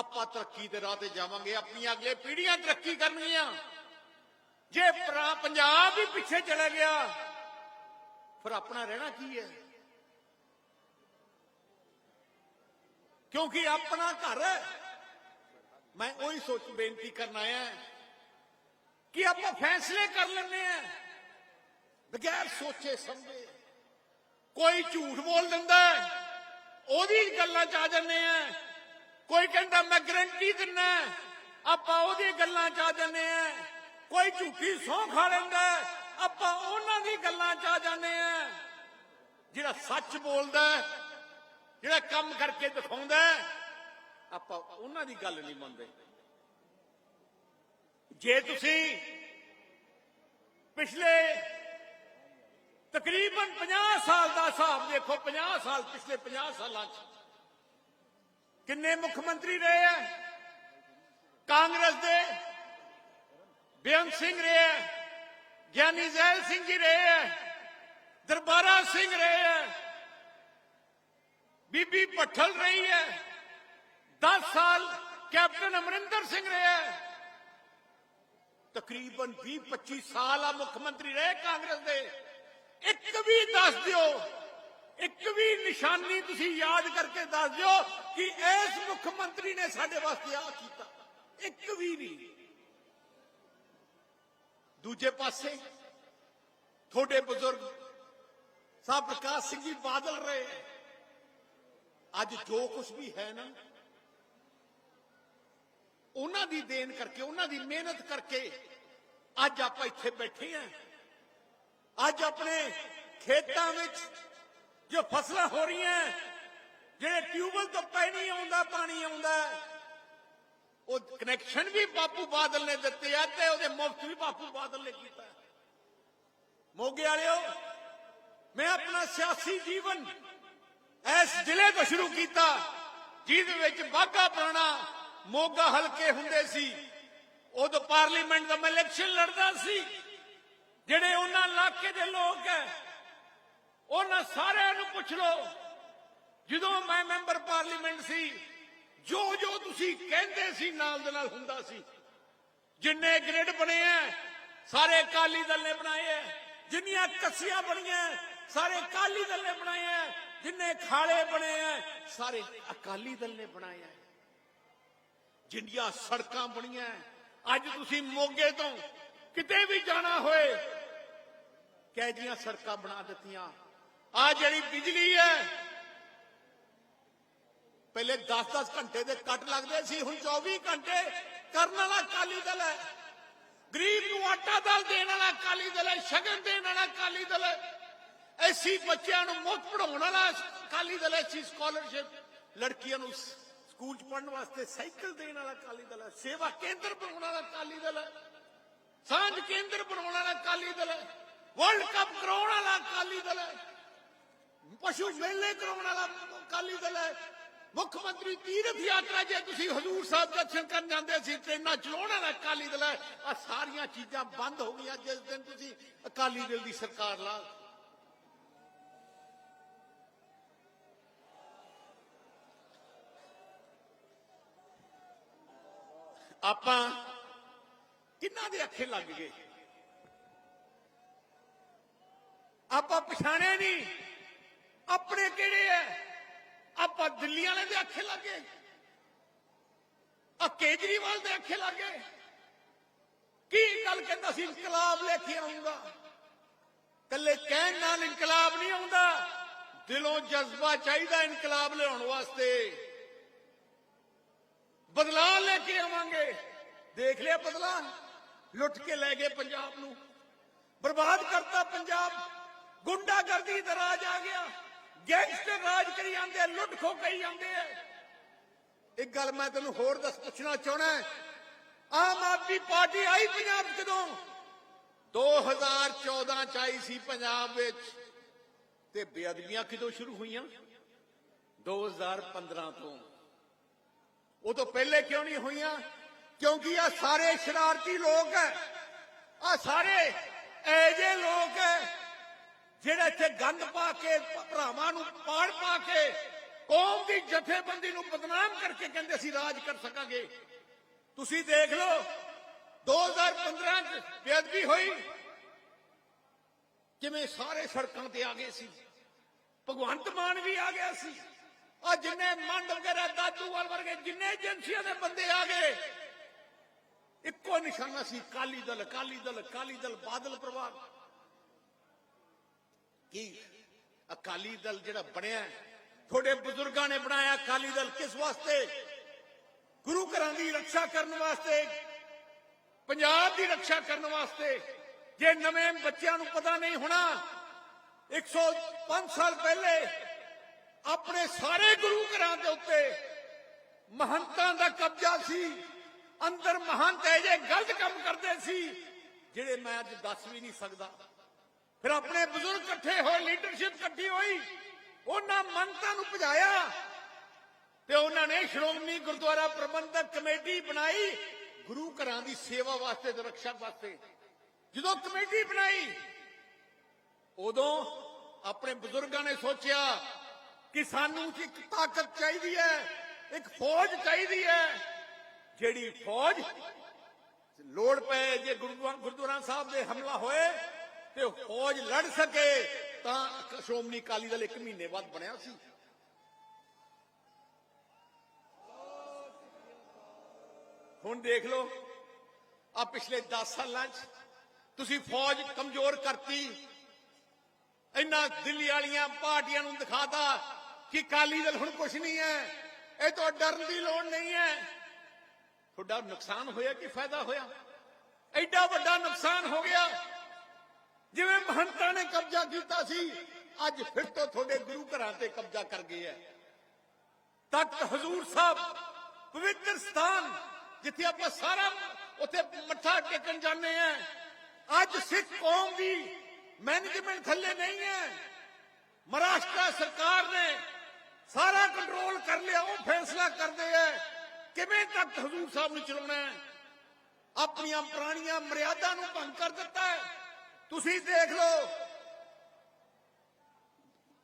ਆਪਾਂ ਤਰੱਕੀ ਦੇ ਰਾਹ ਤੇ ਜਾਵਾਂਗੇ, ਆਪਣੀਆਂ ਅਗਲੇ ਪੀੜ੍ਹੀਆਂ ਤਰੱਕੀ ਕਰਨਗੀਆਂ। ਜੇ ਪੰਜਾਬ ਹੀ ਪਿੱਛੇ ਚਲਾ ਗਿਆ, ਫਿਰ ਆਪਣਾ ਰਹਿਣਾ ਕੀ ਹੈ? ਕਿਉਂਕਿ ਆਪਣਾ ਘਰ ਮੈਂ ਉਹੀ ਸੋਚ ਬੇਨਤੀ ਕਰਨ ਆਇਆ ਕਿ ਆਪਾਂ ਫੈਸਲੇ ਕਰ ਲੈਂਦੇ ਆ ਬਗੈਰ ਸੋਚੇ ਸਮਝੇ। ਕੋਈ ਝੂਠ ਬੋਲ ਦਿੰਦਾ ਉਹਦੀ ਗੱਲਾਂ ਚ ਆ ਜਾਂਦੇ ਆ ਕੋਈ ਕਹਿੰਦਾ ਮੈਂ ਗਰੰਟੀ ਦਿੰਨਾ ਆਪਾਂ ਉਹਦੀ ਗੱਲਾਂ ਚ ਆ ਜੰਨੇ ਆ ਕੋਈ ਝੂਠੀ ਸੌਂ ਖਾ ਲੈਂਦਾ ਆਪਾਂ ਉਹਨਾਂ ਦੀ ਗੱਲਾਂ ਚ ਆ ਜਾਂਦੇ ਆ ਜਿਹੜਾ ਸੱਚ ਬੋਲਦਾ ਜਿਹੜਾ ਕੰਮ ਕਰਕੇ ਦਿਖਾਉਂਦਾ ਆਪਾਂ ਉਹਨਾਂ ਦੀ ਗੱਲ ਨਹੀਂ ਮੰਨਦੇ। ਜੇ ਤੁਸੀਂ ਪਿਛਲੇ ਤਕਰੀਬਨ 50 ਸਾਲ ਦਾ ਹਿਸਾਬ ਦੇਖੋ 50 ਸਾਲ, ਪਿਛਲੇ 50 ਸਾਲਾਂ ਚ ਕਿੰਨੇ ਮੁੱਖ ਮੰਤਰੀ ਰਹੇ ਆ? ਕਾਂਗਰਸ ਦੇ ਬੇਅੰਤ ਸਿੰਘ ਰਹੇ ਆ, ਗਿਆਨੀ ਜ਼ੈਲ ਸਿੰਘ ਜੀ ਰਹੇ ਆ, ਦਰਬਾਰਾ ਸਿੰਘ ਰਹੇ ਆ, ਬੀਬੀ ਪੱਠਲ ਰਹੀ ਹੈ 10 ਸਾਲ ਕੈਪਟਨ ਅਮਰਿੰਦਰ ਸਿੰਘ ਰਿਹਾ ਤਕਰੀਬਨ 20 25 ਸਾਲ ਆ ਮੁੱਖ ਮੰਤਰੀ ਰਹੇ ਕਾਂਗਰਸ ਦੇ। ਇੱਕ ਵੀ ਦੱਸ ਦਿਓ ਇੱਕ ਵੀ ਨਿਸ਼ਾਨੀ ਤੁਸੀਂ ਯਾਦ ਕਰਕੇ ਦੱਸ ਦਿਓ ਕਿ ਇਸ ਮੁੱਖ ਮੰਤਰੀ ਨੇ ਸਾਡੇ ਵਾਸਤੇ ਆ ਕੀਤਾ। ਇੱਕ ਵੀ ਨਹੀਂ। ਦੂਜੇ ਪਾਸੇ ਤੁਹਾਡੇ ਬਜ਼ੁਰਗ ਸਾਹਿਬ ਪ੍ਰਕਾਸ਼ ਸਿੰਘ ਜੀ ਬਾਦਲ ਰਹੇ ਅੱਜ ਜੋ ਕੁਝ ਵੀ ਹੈ ਨਾ, ਉਹਨਾਂ ਦੀ ਦੇਣ ਕਰਕੇ, ਉਹਨਾਂ ਦੀ ਮਿਹਨਤ ਕਰਕੇ ਅੱਜ ਆਪਾਂ ਇੱਥੇ ਬੈਠੇ ਆਂ। ਅੱਜ ਆਪਣੇ ਖੇਤਾਂ ਵਿੱਚ ਜੋ ਫਸਲਾਂ ਹੋ ਰਹੀਆਂ ਜਿਹੜੇ ਟਿਊਬਲ ਤੋਂ ਪਾਣੀ ਆਉਂਦਾ ਪਾਣੀ ਆਉਂਦਾ ਉਹ ਕਨੈਕਸ਼ਨ ਵੀ ਬਾਪੂ ਬਾਦਲ ਨੇ ਦਿੱਤੇ ਆ ਤੇ ਉਹਦੇ ਮੁਫਤ ਵੀ ਬਾਪੂ ਬਾਦਲ ਨੇ ਕੀਤਾ ਮੋਗੇ ਵਾਲਿਓ, ਮੈਂ ਆਪਣਾ ਸਿਆਸੀ ਜੀਵਨ ਇਸ ਜ਼ਿਲ੍ਹੇ ਤੋਂ ਸ਼ੁਰੂ ਕੀਤਾ, ਜਿਹਦੇ ਵਿੱਚ ਬਾਗਾ ਪੁਰਾਣਾ ਮੋਗਾ ਹਲਕੇ ਹੁੰਦੇ ਸੀ। ਉਦੋਂ ਪਾਰਲੀਮੈਂਟ ਦਾ ਮੈਂ ਇਲੈਕਸ਼ਨ ਲੜਦਾ ਸੀ, ਜਿਹੜੇ ਉਹਨਾਂ ਇਲਾਕੇ ਦੇ ਲੋਕ ਹੈ ਉਹਨਾਂ ਸਾਰਿਆਂ ਨੂੰ ਪੁੱਛ ਲਓ। ਜਦੋਂ ਮੈਂ ਮੈਂਬਰ ਪਾਰਲੀਮੈਂਟ ਸੀ ਜੋ ਜੋ ਤੁਸੀਂ ਕਹਿੰਦੇ ਸੀ ਨਾਲ ਦੇ ਨਾਲ ਹੁੰਦਾ ਸੀ। ਜਿੰਨੇ ਗ੍ਰਿਡ ਬਣੇ ਆ ਸਾਰੇ ਅਕਾਲੀ ਦਲ ਨੇ ਬਣਾਏ ਆ ਜਿੰਨੀਆਂ ਕੱਸੀਆਂ ਬਣੀਆਂ, ਸਾਰੇ ਅਕਾਲੀ ਦਲ ਨੇ ਬਣਾਏ ਆ ਜਿੰਨੇ ਖਾਲੇ ਬਣੇ ਆ ਸਾਰੇ ਅਕਾਲੀ ਦਲ ਨੇ ਬਣਾਏ ਆ ਜਿੰਨੀਆਂ ਸੜਕਾਂ ਬਣੀਆਂ ਅੱਜ ਤੁਸੀਂ ਮੋਗੇ ਤੋਂ ਕਿਤੇ ਵੀ ਜਾਣਾ ਹੋਏ, ਕਹਿ ਜੀਆਂ ਸੜਕਾਂ ਬਣਾ ਦਿੱਤੀਆਂ? ਆ ਜਿਹੜੀ ਬਿਜਲੀ ਹੈ, ਪਹਿਲੇ 10-10 ਘੰਟੇ ਦੇ ਕੱਟ ਲੱਗਦੇ ਸੀ, ਹੁਣ 24 ਘੰਟੇ ਕਰਨ ਵਾਲਾ ਕਾਲੀ ਦਲ ਹੈ। ਗਰੀਬ ਨੂੰ ਆਟਾ ਦਾਲ ਦੇਣ ਵਾਲਾ ਕਾਲੀ ਦਲ ਹੈ, ਸ਼ਗਨ ਦੇਣ ਵਾਲਾ ਕਾਲੀ ਦਲ ਹੈ। ਐਸੀ ਬੱਚਿਆਂ ਨੂੰ ਮੁਫਤ ਪੜਾਉਣ ਵਾਲਾ ਕਾਲੀ ਦਲ ਹੈ, ਐਸੀ ਸਕਾਲਰਸ਼ਿਪ ਲੜਕੀਆਂ ਨੂੰ ਸਕੂਲ ਚ ਪੜਨ ਵਾਸਤੇ ਸਾਈਕਲ ਦੇਣ ਵਾਲਾ ਕਾਲੀ ਦਲ ਹੈ, ਸੇਵਾ ਕੇਂਦਰ ਬਣਾਉਣ ਵਾਲਾ ਕਾਲੀ ਦਲ ਹੈ। ਸਾਂਝ ਕੇਂਦਰ ਬਣਾਉਣ ਵਾਲਾ ਕਾਲੀ ਦਲ ਹੈ। ਵਰਲਡ ਕੱਪ ਕਰਾਉਣ ਵਾਲਾ ਕਾਲੀ ਦਲ ਹੈ। ਪਸ਼ੂ ਮੇਲੇ ਕਰਾਉਣ ਵਾਲਾ ਅਕਾਲੀ ਦਲ ਹੈ। ਮੁੱਖ ਮੰਤਰੀ ਤੀਰਥ ਯਾਤਰਾ ਜੇ ਤੁਸੀਂ ਹਜ਼ੂਰ ਸਾਹਿਬ ਦਰਸ਼ਨ ਕਰਨ ਜਾਂਦੇ ਸੀ ਟ੍ਰੇਨਾਂ ਚਲਾਉਣ ਵਾਲਾ ਅਕਾਲੀ ਦਲ ਹੈ ਆ ਸਾਰੀਆਂ ਚੀਜ਼ਾਂ ਬੰਦ ਹੋ ਗਈਆਂ ਜਿਸ ਦਿਨ ਤੁਸੀਂ ਅਕਾਲੀ ਦਲ ਦੀ ਸਰਕਾਰ ਲਾ ਆਪਾਂ ਕਿੰਨਾ ਦੇ ਅੱਖੇ ਲੱਗ ਗਏ? ਆਪਾਂ ਪਛਾਣਿਆ ਨਹੀਂ। ਆਪਣੇ ਕਿਹੜੇ ਐ ਆਪਾਂ ਦਿੱਲੀ ਵਾਲੇ ਦੇ ਅੱਖੇ ਲੱਗੇ ਆ ਕੇਜਰੀਵਾਲ ਦੇ ਅੱਖੇ ਲੱਗੇ ਕੀ ਗੱਲ ਕਹਿੰਦਾ ਸੀ ਇਨਕਲਾਬ ਲੈ ਕੇ ਆਉਂਗਾ ਕੱਲੇ ਕਹਿਣ ਨਾਲ ਇਨਕਲਾਬ ਨਹੀਂ ਆਉਂਦਾ ਦਿਲੋਂ ਜਜ਼ਬਾ ਚਾਹੀਦਾ ਇਨਕਲਾਬ ਲਿਆਉਣ ਵਾਸਤੇ ਬਦਲਾਅ ਲੈ ਕੇ ਆਵਾਂਗੇ ਦੇਖ ਲਿਆ ਬਦਲਾਅ ਲੁੱਟ ਕੇ ਲੈ ਗਏ ਪੰਜਾਬ ਨੂੰ ਬਰਬਾਦ ਕਰਤਾ ਪੰਜਾਬ ਗੁੰਡਾਗਰਦੀ ਦਾ ਰਾਜ ਆ ਗਿਆ ਗੈਂਗਸਟਰ ਰਾਜ ਕਰੀ ਜਾਂਦੇ ਆ, ਲੁੱਟ ਖੋ ਕਰੀ ਜਾਂਦੇ ਆ। ਇੱਕ ਗੱਲ ਮੈਂ ਤੈਨੂੰ ਹੋਰ ਦੱਸ ਪੁੱਛਣਾ ਚਾਹਣਾ ਆਮ ਆਦਮੀ ਪਾਰਟੀ ਆਈ ਪੰਜਾਬ ਕਦੋਂ 2014 ਚ ਆਈ ਸੀ ਪੰਜਾਬ ਵਿੱਚ। ਤੇ ਬੇਅਦਬੀਆਂ ਕਿਦੋਂ ਸ਼ੁਰੂ ਹੋਈਆਂ? 2015 ਤੋਂ। ਉਹ ਤੋਂ ਪਹਿਲੇ ਕਿਉਂ ਨਹੀਂ ਹੋਈਆਂ? ਕਿਉਂਕਿ ਆ ਸਾਰੇ ਸ਼ਰਾਰਤੀ ਲੋਕ ਹੈ। ਆ ਸਾਰੇ ਐਜੇ ਲੋਕ ਹੈ ਜਿਹੜੇ ਇੱਥੇ ਗੰਦ ਪਾ ਕੇ ਭਰਾਵਾਂ ਨੂੰ ਪਾੜ ਪਾ ਕੇ ਕੌਮ ਦੀ ਜਥੇਬੰਦੀ ਨੂੰ ਬਦਨਾਮ ਕਰਕੇ ਕਹਿੰਦੇ ਅਸੀਂ ਰਾਜ ਕਰ ਸਕਾਂਗੇ ਤੁਸੀਂ ਦੇਖ ਲਓ 2015 ਚ ਬੇਅਦਬੀ ਹੋਈ ਕਿਵੇਂ ਸਾਰੇ ਸੜਕਾਂ ਤੇ ਆ ਗਏ ਸੀ ਭਗਵੰਤ ਮਾਨ ਵੀ ਆ ਗਿਆ ਸੀ ਆ ਜਿੰਨੇ ਮੰਡ ਵਗੈਰਾ ਦਾਦੂਵਾਲ ਵਰਗੇ ਜਿੰਨੇ ਏਜੰਸੀਆਂ ਦੇ ਬੰਦੇ ਆ ਗਏ ਇੱਕੋ ਨਿਸ਼ਾਨਾ ਸੀ ਕਾਲੀ ਦਲ ਕਾਲੀ ਦਲ ਕਾਲੀ ਦਲ ਬਾਦਲ ਪਰਿਵਾਰ ਕੀ? ਅਕਾਲੀ ਦਲ ਜਿਹੜਾ ਬਣਿਆ ਤੁਹਾਡੇ ਬਜ਼ੁਰਗਾਂ ਨੇ ਬਣਾਇਆ ਅਕਾਲੀ ਦਲ ਕਿਸ ਵਾਸਤੇ? ਗੁਰੂ ਘਰਾਂ ਦੀ ਰੱਖਿਆ ਕਰਨ ਵਾਸਤੇ, ਪੰਜਾਬ ਦੀ ਰੱਖਿਆ ਕਰਨ ਵਾਸਤੇ। ਜੇ ਨਵੇਂ ਬੱਚਿਆਂ ਨੂੰ ਪਤਾ ਨਹੀਂ ਹੋਣਾ 105 ਸਾਲ ਪਹਿਲੇ ਆਪਣੇ ਸਾਰੇ ਗੁਰੂ ਘਰਾਂ ਦੇ ਉੱਤੇ ਮਹੰਤਾਂ ਦਾ ਕਬਜ਼ਾ ਸੀ, ਅੰਦਰ ਮਹੰਤ ਇਹ ਜੇ ਗਲਤ ਕੰਮ ਕਰਦੇ ਸੀ, ਜਿਹੜੇ ਮੈਂ ਅੱਜ ਦੱਸ ਵੀ ਨਹੀਂ ਸਕਦਾ। ਫਿਰ ਆਪਣੇ ਬਜ਼ੁਰਗ ਇਕੱਠੇ ਹੋਏ ਲੀਡਰਸ਼ਿਪ ਇਕੱਠੀ ਹੋਈ, ਉਹਨਾਂ ਮੰਗਤਾਂ ਨੂੰ ਭਜਾਇਆ ਤੇ ਉਹਨਾਂ ਨੇ ਸ਼੍ਰੋਮਣੀ ਗੁਰਦੁਆਰਾ ਪ੍ਰਬੰਧਕ ਕਮੇਟੀ ਬਣਾਈ ਗੁਰੂ ਘਰਾਂ ਦੀ ਸੇਵਾ ਵਾਸਤੇ ਤੇ ਰੱਖਿਆ ਵਾਸਤੇ। ਜਦੋਂ ਕਮੇਟੀ ਬਣਾਈ, ਉਦੋਂ ਆਪਣੇ ਬਜ਼ੁਰਗਾਂ ਨੇ ਸੋਚਿਆ ਕਿ ਸਾਨੂੰ ਇੱਕ ਤਾਕਤ ਚਾਹੀਦੀ ਹੈ, ਇੱਕ ਫੌਜ ਚਾਹੀਦੀ ਹੈ, ਜਿਹੜੀ ਫੌਜ ਲੋੜ ਪਏ, ਜੇ ਗੁਰਦੁਆਰਾ ਗੁਰਦੁਆਰਾ ਸਾਹਿਬ ਦੇ ਹਮਲਾ ਹੋਏ ਤੇ ਫੌਜ ਲੜ ਸਕੇ, ਤਾਂ ਸ਼੍ਰੋਮਣੀ ਅਕਾਲੀ ਦਲ ਇੱਕ ਮਹੀਨੇ ਬਾਅਦ ਬਣਿਆ ਸੀ। ਹੁਣ ਦੇਖ ਲਓ ਆ ਪਿਛਲੇ 10 ਸਾਲਾਂ 'ਚ ਤੁਸੀਂ ਫੌਜ ਕਮਜ਼ੋਰ ਕਰਤੀ ਇੰਨਾ ਦਿੱਲੀ ਵਾਲੀਆਂ ਪਾਰਟੀਆਂ ਨੂੰ ਦਿਖਾਤਾ ਕਿ ਕਾਲੀ ਦਲ ਹੁਣ ਕੁਝ ਨਹੀਂ ਹੈ, ਇਹ ਤੋਂ ਡਰਨ ਦੀ ਲੋੜ ਨਹੀਂ ਹੈ। ਤੁਹਾਡਾ ਨੁਕਸਾਨ ਹੋਇਆ ਕਿ ਫਾਇਦਾ ਹੋਇਆ? ਐਡਾ ਵੱਡਾ ਨੁਕਸਾਨ ਹੋ ਗਿਆ ਜਿਵੇਂ ਮਹੰਤਾਂ ਨੇ ਕਬਜ਼ਾ ਕੀਤਾ ਸੀ, ਅੱਜ ਫਿਰ ਤੋਂ ਤੁਹਾਡੇ ਗੁਰੂ ਘਰਾਂ ਤੇ ਕਬਜ਼ਾ ਕਰ ਗਏ ਹੈ ਤਖਤ ਹਜ਼ੂਰ ਸਾਹਿਬ, ਪਵਿੱਤਰ ਸਥਾਨ, ਜਿੱਥੇ ਆਪਾਂ ਸਾਰਾ ਉੱਥੇ ਮੱਥਾ ਟੇਕਣ ਜਾਂਦੇ ਆ ਅੱਜ ਸਿੱਖ ਕੌਮ ਦੀ ਮੈਨੇਜਮੈਂਟ ਥੱਲੇ ਨਹੀਂ ਹੈ ਮਹਾਰਾਸ਼ਟਰ ਸਰਕਾਰ ਨੇ ਸਾਰਾ ਕੰਟਰੋਲ ਕਰ ਲਿਆ, ਉਹ ਫੈਸਲਾ ਕਰਦੇ ਆ ਕਿਵੇਂ ਤਖਤ ਹਜ਼ੂਰ ਸਾਹਿਬ ਨੂੰ ਚਲਾਉਣਾ ਹੈ ਆਪਣੀਆਂ ਪੁਰਾਣੀਆਂ ਮਰਿਆਦਾ ਨੂੰ ਭੰਗ ਕਰ ਦਿੱਤਾ ਹੈ ਤੁਸੀਂ ਦੇਖ ਲਓ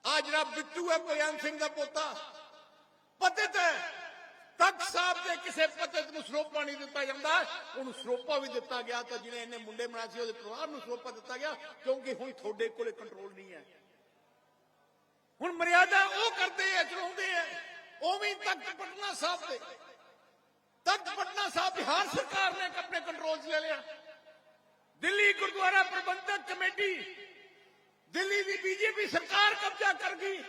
ਆ ਜਿਹੜਾ ਬਿੱਟੂ ਹੈ ਬਰਿਆਨ ਸਿੰਘ ਦਾ ਪੋਤਾ ਪਤਿਤ ਹੈ ਤਖਤ ਸਾਹਿਬ ਦੇ ਕਿਸੇ ਪਤਿਤ ਨੂੰ ਸਰੋਪਾ ਨਹੀਂ ਦਿੱਤਾ ਜਾਂਦਾ ਉਹਨੂੰ ਸਰੋਪਾ ਵੀ ਦਿੱਤਾ ਗਿਆ ਤਾਂ ਜਿਹਨੇ ਇਹਨੇ ਮੁੰਡੇ ਬਣਾ ਸੀ ਉਹਦੇ ਪਰਿਵਾਰ ਨੂੰ ਸਰੋਪਾ ਦਿੱਤਾ ਗਿਆ ਕਿਉਂਕਿ ਹੁਣ ਤੁਹਾਡੇ ਕੋਲੇ ਕੰਟਰੋਲ ਨਹੀਂ ਹੈ ਹੁਣ ਮਰਿਆਦਾ ਉਹ ਕਰਦੇ ਆ ਚਲਾਉਂਦੇ ਆ ਉਹ ਵੀ ਤਖਤ ਪਟਨਾ ਸਾਹਿਬ ਦੇ ਤਖਤ ਪਟਨਾ ਸਾਹਿਬ ਬਿਹਾਰ ਸਰਕਾਰ ਨੇ ਆਪਣੇ ਕੰਟਰੋਲ 'ਚ ਲੈ ਲਿਆ ਦਿੱਲੀ ਗੁਰਦੁਆਰਾ ਪ੍ਰਬੰਧਕ ਕਮੇਟੀ, ਦਿੱਲੀ ਦੀ ਬੀਜੇਪੀ ਸਰਕਾਰ ਕਬਜ਼ਾ ਕਰ ਗਈ।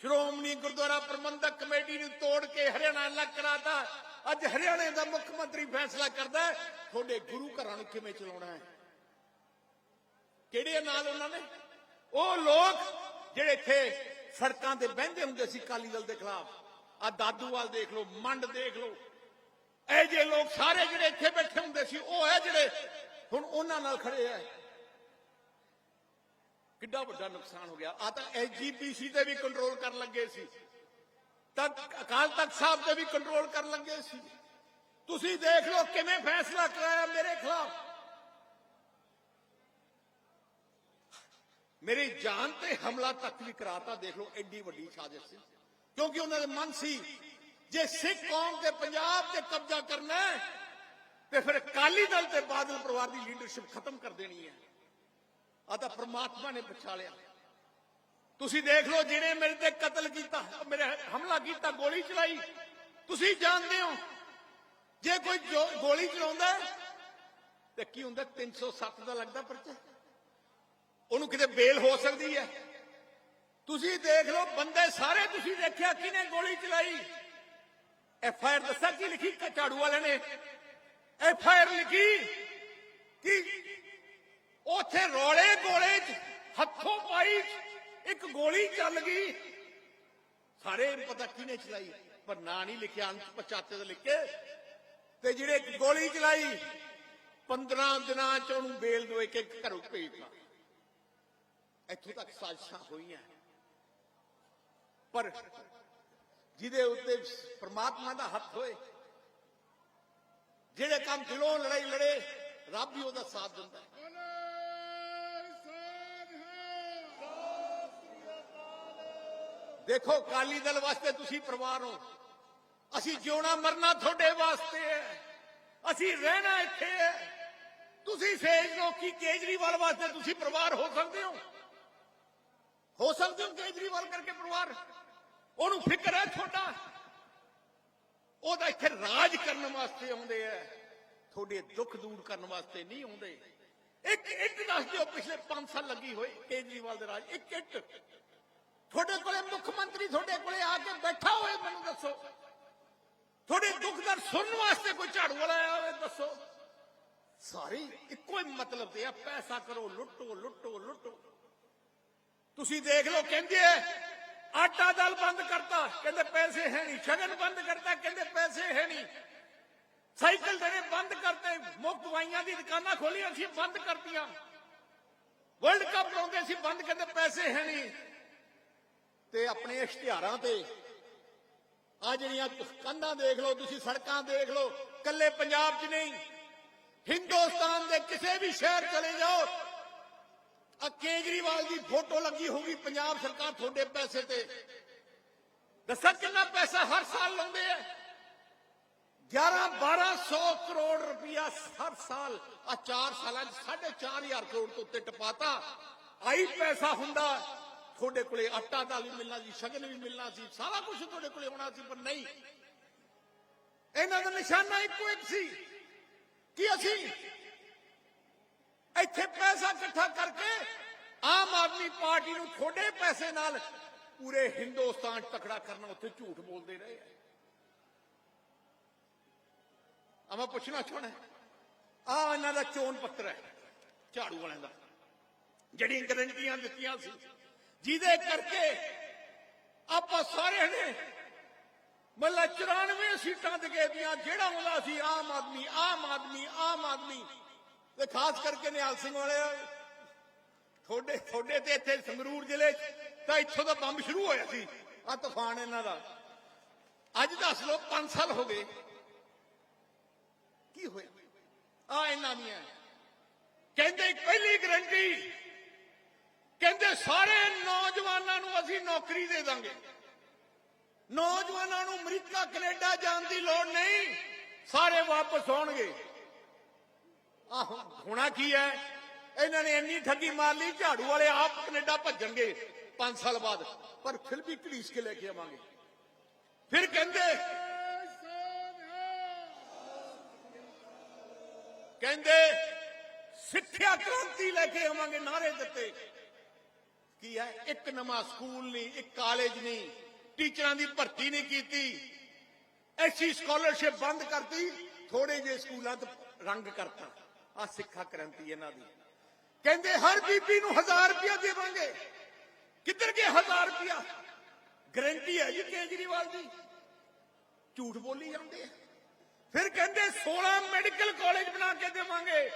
ਸ਼੍ਰੋਮਣੀ ਗੁਰਦੁਆਰਾ ਪ੍ਰਬੰਧਕ ਕਮੇਟੀ ਨੂੰ ਤੋੜ ਕੇ ਹਰਿਆਣਾ ਅਲੱਗ ਕਰਾਤਾ। ਅੱਜ ਹਰਿਆਣੇ ਦਾ ਮੁੱਖ ਮੰਤਰੀ ਫੈਸਲਾ ਕਰਦਾ ਤੁਹਾਡੇ ਗੁਰੂ ਘਰਾਂ ਨੂੰ ਕਿਵੇਂ ਚਲਾਉਣਾ ਹੈ? ਕਿਹੜੇ ਨਾਲ ਉਹਨਾਂ ਨੇ? ਉਹ ਲੋਕ ਜਿਹੜੇ ਇੱਥੇ ਸੜਕਾਂ ਤੇ ਬਹਿੰਦੇ ਹੁੰਦੇ ਸੀ ਕਾਲੀ ਦਲ ਦੇ ਖਿਲਾਫ ਆ ਦਾਦੂਵਾਲ ਦੇਖ ਲਓ, ਮੰਡ ਦੇਖ ਲਓ। ਇਹ ਜੇ ਲੋਕ ਸਾਰੇ ਜਿਹੜੇ ਇੱਥੇ ਬੈਠੇ ਹੁੰਦੇ ਸੀ, ਉਹ ਹੈ ਜਿਹੜੇ ਹੁਣ ਉਹਨਾਂ ਨਾਲ ਖੜੇ ਆ। ਕਿੱਡਾ ਵੱਡਾ ਨੁਕਸਾਨ ਹੋ ਗਿਆ। ਆ ਤਾਂ ਐਸਜੀਪੀਸੀ ਤੇ ਵੀ ਕੰਟਰੋਲ ਕਰਨ ਲੱਗੇ ਸੀ। ਤੱਕ ਅਕਾਲ ਤਖਤ ਸਾਹਿਬ ਤੇ ਵੀ ਕੰਟਰੋਲ ਕਰਨ ਲੱਗੇ ਸੀ। ਤੁਸੀਂ ਦੇਖ ਲਓ ਕਿਵੇਂ ਫੈਸਲਾ ਕਰਾਇਆ ਮੇਰੇ ਖਿਲਾਫ। ਮੇਰੀ ਜਾਨ ਤੇ ਹਮਲਾ ਤੱਕ ਵੀ ਕਰਾਤਾ ਦੇਖ ਲਓ ਐਡੀ ਵੱਡੀ ਸਾਜ਼ਿਸ਼ ਸੀ। ਕਿਉਂਕਿ ਉਹਨਾਂ ਦੇ ਮਨ ਸੀ ਜੇ ਸਿੱਖ ਕੌਮ ਤੇ ਪੰਜਾਬ ਤੇ ਕਬਜ਼ਾ ਕਰਨਾ ਹੈ ਤੇ ਫਿਰ ਅਕਾਲੀ ਦਲ ਤੇ ਬਾਦਲ ਪਰਿਵਾਰ ਦੀ ਲੀਡਰਸ਼ਿਪ ਖਤਮ ਕਰ ਦੇਣੀ ਹੈ। ਆ ਤਾਂ ਪ੍ਰਮਾਤਮਾ ਨੇ ਬਚਾ ਲਿਆ। ਤੁਸੀਂ ਦੇਖ ਲਓ, ਜਿਹਨੇ ਮੇਰੇ ਤੇ ਕਤਲ ਕੀਤਾ ਮੇਰੇ ਹਮਲਾ ਕੀਤਾ, ਗੋਲੀ ਚਲਾਈ। ਤੁਸੀਂ ਜਾਣਦੇ ਹੋ, ਜੇ ਕੋਈ ਗੋਲੀ ਚਲਾਉਂਦਾ ਤੇ ਕੀ ਹੁੰਦਾ 307 ਦਾ ਲੱਗਦਾ ਪਰਚਾ? ਉਹਨੂੰ ਕਿਤੇ ਬੇਲ ਹੋ ਸਕਦੀ ਹੈ। ਤੁਸੀਂ ਦੇਖ ਲਓ, ਬੰਦੇ ਸਾਰੇ ਤੁਸੀਂ ਦੇਖਿਆ, ਕਿਹਨੇ ਗੋਲੀ ਚਲਾਈ? ਐਫ ਆਈ ਆਰ ਦੱਸਿਆ ਕੀ ਲਿਖੀ ਝਾੜੂ ਵਾਲੇ ਨੇ ਐਫ ਆਈ ਆਰ ਲਿਖੀ ਕਿ ਉਥੇ ਰੋਲੇ ਗੋਲੇ ਚ ਹੱਥੋਂ ਪਾਈ ਇੱਕ ਗੋਲੀ ਚੱਲ ਗਈ। ਸਾਰੇ ਪਤਾ ਕਿਹਨੇ ਚਲਾਈ? ਪਰ ਨਾਂ ਨਹੀਂ ਲਿਖਿਆ, ਅੰਤ ਪਚਾਤੇ ਦਾ ਲਿਖ ਤੇ ਜਿਹੜੇ ਗੋਲੀ ਚਲਾਈ 15 ਦਿਨਾਂ ਚ ਉਹਨੂੰ ਬੇਲ ਦੇ ਕੇ ਘਰੋਂ ਭੇਜਤਾ। ਇੱਥੋਂ ਤੱਕ ਸਾਜ਼ਿਸ਼ਾਂ ਹੋਈਆਂ। ਪਰ ਜਿਹਦੇ ਉੱਤੇ ਪ੍ਰਮਾਤਮਾ ਦਾ ਹੱਥ ਹੋਏ ਜਿਹੜੇ ਕੰਮ ਦਿਲੋਂ ਲੜਾਈ ਲੜੇ, ਰੱਬ ਹੀ ਉਹਦਾ ਸਾਥ ਦਿੰਦਾ। ਹੈ ਦੇਖੋ ਕਾਲੀ ਦਲ ਵਾਸਤੇ ਤੁਸੀਂ ਪਰਿਵਾਰ ਹੋ। ਅਸੀਂ ਜਿਉਣਾ ਮਰਨਾ ਤੁਹਾਡੇ ਵਾਸਤੇ ਹੈ। ਅਸੀਂ ਰਹਿਣਾ ਇੱਥੇ ਹੈ। ਤੁਸੀਂ ਸੇਜ ਲੋ ਕਿ ਕੇਜਰੀਵਾਲ ਵਾਸਤੇ ਤੁਸੀਂ ਪਰਿਵਾਰ ਹੋ ਸਕਦੇ ਹੋ। ਹੋ ਸਕਦੇ ਹੋ ਕੇਜਰੀਵਾਲ ਕਰਕੇ ਪਰਿਵਾਰ। ਉਹਨੂੰ ਫਿਕਰ ਹੈ ਤੁਹਾਡਾ। ਉਹਦਾ ਇੱਥੇ ਰਾਜ ਕਰਨ ਵਾਸਤੇ ਆਉਂਦੇ ਆ ਤੁਹਾਡੇ ਦੁੱਖ ਦੂਰ ਕਰਨ ਵਾਸਤੇ ਨਹੀਂ ਆਉਂਦੇ। ਇੱਕ ਇੱਟ ਦੱਸ ਦਿਓ ਪਿਛਲੇ 5 ਸਾਲ ਲੱਗੀ ਹੋਏ ਕੇਜਰੀਵਾਲ ਦੇ ਰਾਜ। ਇੱਕ ਇੱਟ। ਤੁਹਾਡੇ ਕੋਲੇ ਮੁੱਖ ਮੰਤਰੀ ਤੁਹਾਡੇ ਕੋਲੇ ਆ ਕੇ ਬੈਠਾ ਹੋਏ ਮੈਨੂੰ ਦੱਸੋ। ਤੁਹਾਡੇ ਦੁੱਖ ਦਰਦ ਸੁਣਨ ਵਾਸਤੇ ਕੋਈ ਝਾੜੂ ਵਾਲਾ ਆਇਆ ਹੋਵੇ ਦੱਸੋ। ਸਾਰੇ ਇੱਕੋ ਹੀ ਮਤਲਬ ਤੇ ਆ ਪੈਸਾ ਕਰੋ ਲੁੱਟੋ ਲੁੱਟੋ ਲੁੱਟੋ। ਤੁਸੀਂ ਦੇਖ ਲਓ ਕਹਿੰਦੇ ਆ, ਆਟਾ ਦਾਲ ਬੰਦ ਕਰਤਾ, ਕਹਿੰਦੇ ਪੈਸੇ ਹੈ ਨਹੀਂ। ਸ਼ਗਨ ਬੰਦ ਕਰਤਾ, ਕਹਿੰਦੇ ਪੈਸੇ ਹੈ ਨਹੀਂ। ਸਾਈਕਲ ਦੇਣੇ ਬੰਦ ਕਰਤੇ, ਮੁਫਤ ਦਵਾਈਆਂ ਦੀ ਦੁਕਾਨਾਂ ਖੋਲੀਆਂ ਸੀ ਬੰਦ ਕਰਤੀਆਂ। ਵਰਲਡ ਕੱਪ ਲਾਉਂਦੇ ਸੀ ਬੰਦ, ਕਹਿੰਦੇ ਪੈਸੇ ਹੈ ਨਹੀਂ। ਤੇ ਆਪਣੇ ਇਸ਼ਤਿਹਾਰਾਂ ਤੇ ਆ ਜਿਹੜੀਆਂ ਕੰਧਾਂ ਦੇਖ ਲਓ, ਤੁਸੀਂ ਸੜਕਾਂ ਦੇਖ ਲਓ ਕੱਲੇ ਪੰਜਾਬ 'ਚ ਨਹੀਂ। ਹਿੰਦੁਸਤਾਨ ਦੇ ਕਿਸੇ ਵੀ ਸ਼ਹਿਰ ਚਲੇ ਜਾਓ ਆ ਕੇਜਰੀਵਾਲ ਦੀ ਫੋਟੋ ਲੱਗੀ ਹੋਊਗੀ ਪੰਜਾਬ ਸਰਕਾਰ ਤੁਹਾਡੇ ਪੈਸੇ ਤੇ। ਦੱਸਾਂ ਕਿੰਨਾ ਪੈਸਾ ਹਰ ਸਾਲ ਲਾਉਂਦੇ ਆ? 11 1200 ਕਰੋੜ ਰੁਪਇਆ ਹਰ ਸਾਲ। ਆ 4 ਸਾਲਾਂ 'ਚ 4500 ਕਰੋੜ ਤੋਂ ਉੱਤੇ ਟਪਾਤਾ। ਆਈ ਪੈਸਾ ਹੁੰਦਾ। ਤੁਹਾਡੇ ਕੋਲੇ ਆਟਾ ਦਾ ਵੀ ਮਿਲਣਾ ਸੀ, ਸ਼ਗਨ ਵੀ ਮਿਲਣਾ ਸੀ, ਸਾਰਾ ਕੁਝ ਤੁਹਾਡੇ ਕੋਲੇ ਹੋਣਾ ਸੀ, ਪਰ ਨਹੀਂ। ਇਹਨਾਂ ਦਾ ਨਿਸ਼ਾਨਾ ਇੱਕੋ ਇੱਕ ਸੀ ਕਿ ਅਸੀਂ ਇੱਥੇ ਪੈਸਾ ਇਕੱਠਾ ਕਰਕੇ ਆਮ ਆਦਮੀ ਪਾਰਟੀ ਨੂੰ ਥੋੜੇ ਪੈਸੇ ਨਾਲ ਪੂਰੇ ਹਿੰਦੁਸਤਾਨ 'ਚ ਤਕੜਾ ਕਰਨਾ, ਉੱਥੇ ਝੂਠ ਬੋਲਦੇ ਰਹੇ ਆ। ਮੈਂ ਪੁੱਛਣਾ ਚਾਹਣਾ ਆ ਇਹਨਾਂ ਦਾ ਚੋਣ ਪੱਤਰ ਹੈ, ਝਾੜੂ ਵਾਲਿਆਂ ਦਾ, ਜਿਹੜੀਆਂ ਗਰੰਟੀਆਂ ਦਿੱਤੀਆਂ ਸੀ, ਜਿਹਦੇ ਕਰਕੇ ਆਪਾਂ ਸਾਰਿਆਂ ਨੇ ਮੱਲਾ 94 ਸੀਟਾਂ ਦੇ ਦੀਆਂ ਜਿਹੜਾ ਆਉਂਦਾ ਸੀ, ਆਮ ਆਦਮੀ ਆਮ ਆਦਮੀ ਆਮ ਆਦਮੀ। ਤੇ ਖਾਸ ਕਰਕੇ ਨਿਹਾਲ ਸਿੰਘ ਵਾਲੇ ਤੁਹਾਡੇ ਤੁਹਾਡੇ ਤੇ ਇੱਥੇ ਸੰਗਰੂਰ ਜ਼ਿਲ੍ਹੇ ਤਾਂ ਇੱਥੋਂ ਦਾ ਬੰਬ ਸ਼ੁਰੂ ਹੋਇਆ ਸੀ, ਆ ਤੂਫਾਨ ਇਹਨਾਂ ਦਾ। ਅੱਜ ਦੱਸ ਲਓ 5 ਸਾਲ ਹੋ ਗਏ। ਕੀ ਹੋਇਆ? ਆ ਇਹਨਾਂ ਦੀਆਂ। ਕਹਿੰਦੇ ਪਹਿਲੀ ਗਰੰਟੀ ਕਹਿੰਦੇ ਸਾਰੇ ਨੌਜਵਾਨਾਂ ਨੂੰ ਅਸੀਂ ਨੌਕਰੀ ਦੇ ਦਾਂਗੇ। ਨੌਜਵਾਨਾਂ ਨੂੰ ਅਮਰੀਕਾ, ਕੈਨੇਡਾ ਜਾਣ ਦੀ ਲੋੜ ਨਹੀਂ, ਸਾਰੇ ਵਾਪਸ ਆਉਣਗੇ। ਆਹ ਹੋਣਾ ਕੀ ਹੈ? ਇਹਨਾਂ ਨੇ ਇੰਨੀ ਠੱਗੀ ਮਾਰ ਲਈ, ਝਾੜੂ ਵਾਲੇ ਆਪ ਕੈਨੇਡਾ ਭੱਜਣਗੇ 5 ਸਾਲ ਬਾਅਦ। ਪਰ ਫਿਰ ਵੀ ਘੜੀਸ ਕੇ ਲੈ ਕੇ ਆਵਾਂਗੇ। ਫਿਰ ਕਹਿੰਦੇ ਕਹਿੰਦੇ, ਸਿੱਖਿਆ ਕ੍ਰਾਂਤੀ ਲੈ ਕੇ ਆਵਾਂਗੇ ਨਾਰੇ ਦਿੱਤੇ। ਕੀ ਹੈ? ਇੱਕ ਨਵਾਂ ਸਕੂਲ ਨਹੀਂ, ਇੱਕ ਕਾਲਜ ਨਹੀਂ, ਟੀਚਰਾਂ ਦੀ ਭਰਤੀ ਨਹੀਂ ਕੀਤੀ। ਐਸੀ ਸਕਾਲਰਸ਼ਿਪ ਬੰਦ ਕਰਤੀ ਥੋੜੇ ਜਿਹੇ ਸਕੂਲਾਂ ਤੋਂ ਰੰਗ ਕਰਤਾ। ਆ ਸਿੱਖਿਆ ਕ੍ਰਾਂਤੀ ਇਹਨਾਂ ਦੀ। ਕਹਿੰਦੇ, ਹਰ ਬੀਬੀ ਨੂੰ 1000 ਰੁਪਇਆ ਦੇਵਾਂਗੇ। ਕਿੱਧਰ ਗਏ 1000 ਰੁਪਇਆ? ਗਰੰਟੀ ਹੈ ਜੀ ਕੇਜਰੀਵਾਲ ਦੀ। ਝੂਠ ਬੋਲੀ ਜਾਂਦੇ ਆ। ਫਿਰ ਕਹਿੰਦੇ 16 ਮੈਡੀਕਲ ਕਾਲਜ ਬਣਾ ਕੇ ਦੇਵਾਂਗੇ।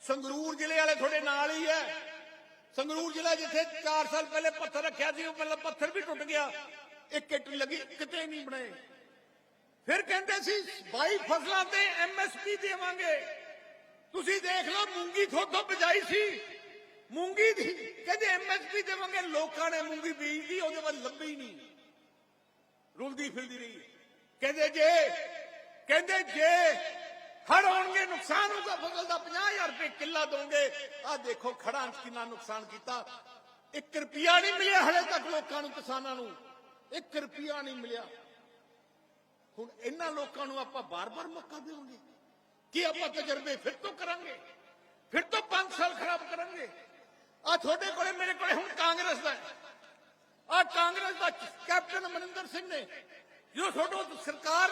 ਸੰਗਰੂਰ ਜ਼ਿਲ੍ਹੇ ਵਾਲੇ ਤੁਹਾਡੇ ਨਾਲ ਹੀ ਹੈ। ਸੰਗਰੂਰ ਜ਼ਿਲ੍ਹਾ ਜਿੱਥੇ 4 ਸਾਲ ਪਹਿਲੇ ਪੱਥਰ ਰੱਖਿਆ ਸੀ, ਉਹ ਮਤਲਬ ਪੱਥਰ ਵੀ ਟੁੱਟ ਗਿਆ। ਇੱਕ ਇੱਟ ਲੱਗੀ, ਕਿਤੇ ਨਹੀਂ ਬਣਾਏ। ਫਿਰ ਕਹਿੰਦੇ ਸੀ 22 ਫਸਲਾਂ ਤੇ ਐਮਐਸਪੀ ਦੇਵਾਂਗੇ। ਤੁਸੀਂ ਦੇਖ ਲਓ, ਮੂੰਗੀ ਥੋਥੋਂ ਬਜਾਈ ਸੀ। ਮੂੰਗੀ ਦੀ, ਕਹਿੰਦੇ ਐਮਐਸਪੀ ਦੇਵਾਂਗੇ, ਲੋਕਾਂ ਨੇ ਮੂੰਗੀ ਬੀਜਦੀ ਉਹਦੇ ਵੱਲ ਲੱਭੀ ਨਹੀਂ। ਰੁਲਦੀ ਫਿਰਦੀ ਰਹੀ। ਕਹਿੰਦੇ ਜੇ ਕਹਿੰਦੇ ਜੇ ਹੜ ਆਉਣਗੇ ਨੁਕਸਾਨ ਹੋਊਗਾ, ਫਸਲ ਦਾ 50000 ਰੁਪਏ ਕਿੱਲਾ ਦੋਗੇ ਆ ਦੇਖੋ ਖੜਾਂ ਕਿੰਨਾ ਨੁਕਸਾਨ ਕੀਤਾ। 1 ਰੁਪਿਆ ਨਹੀਂ ਮਿਲਿਆ ਹਲੇ ਤੱਕ ਲੋਕਾਂ ਨੂੰ, ਕਿਸਾਨਾਂ ਨੂੰ। 1 ਰੁਪਿਆ ਨਹੀਂ ਮਿਲਿਆ। ਹੁਣ ਇਹਨਾਂ ਲੋਕਾਂ ਨੂੰ ਆਪਾਂ ਬਾਰ-ਬਾਰ ਮੌਕਾ ਦੇਵਾਂਗੇ। ਕੀ ਆਪਾਂ ਤਜਰਬੇ ਫਿਰ ਤੋਂ ਕਰਾਂਗੇ? ਫਿਰ ਤੋਂ 5 ਸਾਲ ਖਰਾਬ ਕਰਾਂਗੇ? ਆ ਤੁਹਾਡੇ ਕੋਲੇ, ਮੇਰੇ ਕੋਲੇ ਹੁਣ ਕਾਂਗਰਸ ਦਾ ਆ ਕਾਂਗਰਸ ਦਾ ਕੈਪਟਨ ਅਮਰਿੰਦਰ ਸਿੰਘ ਨੇ ਜੋ ਤੁਹਾਡੋਂ ਸਰਕਾਰ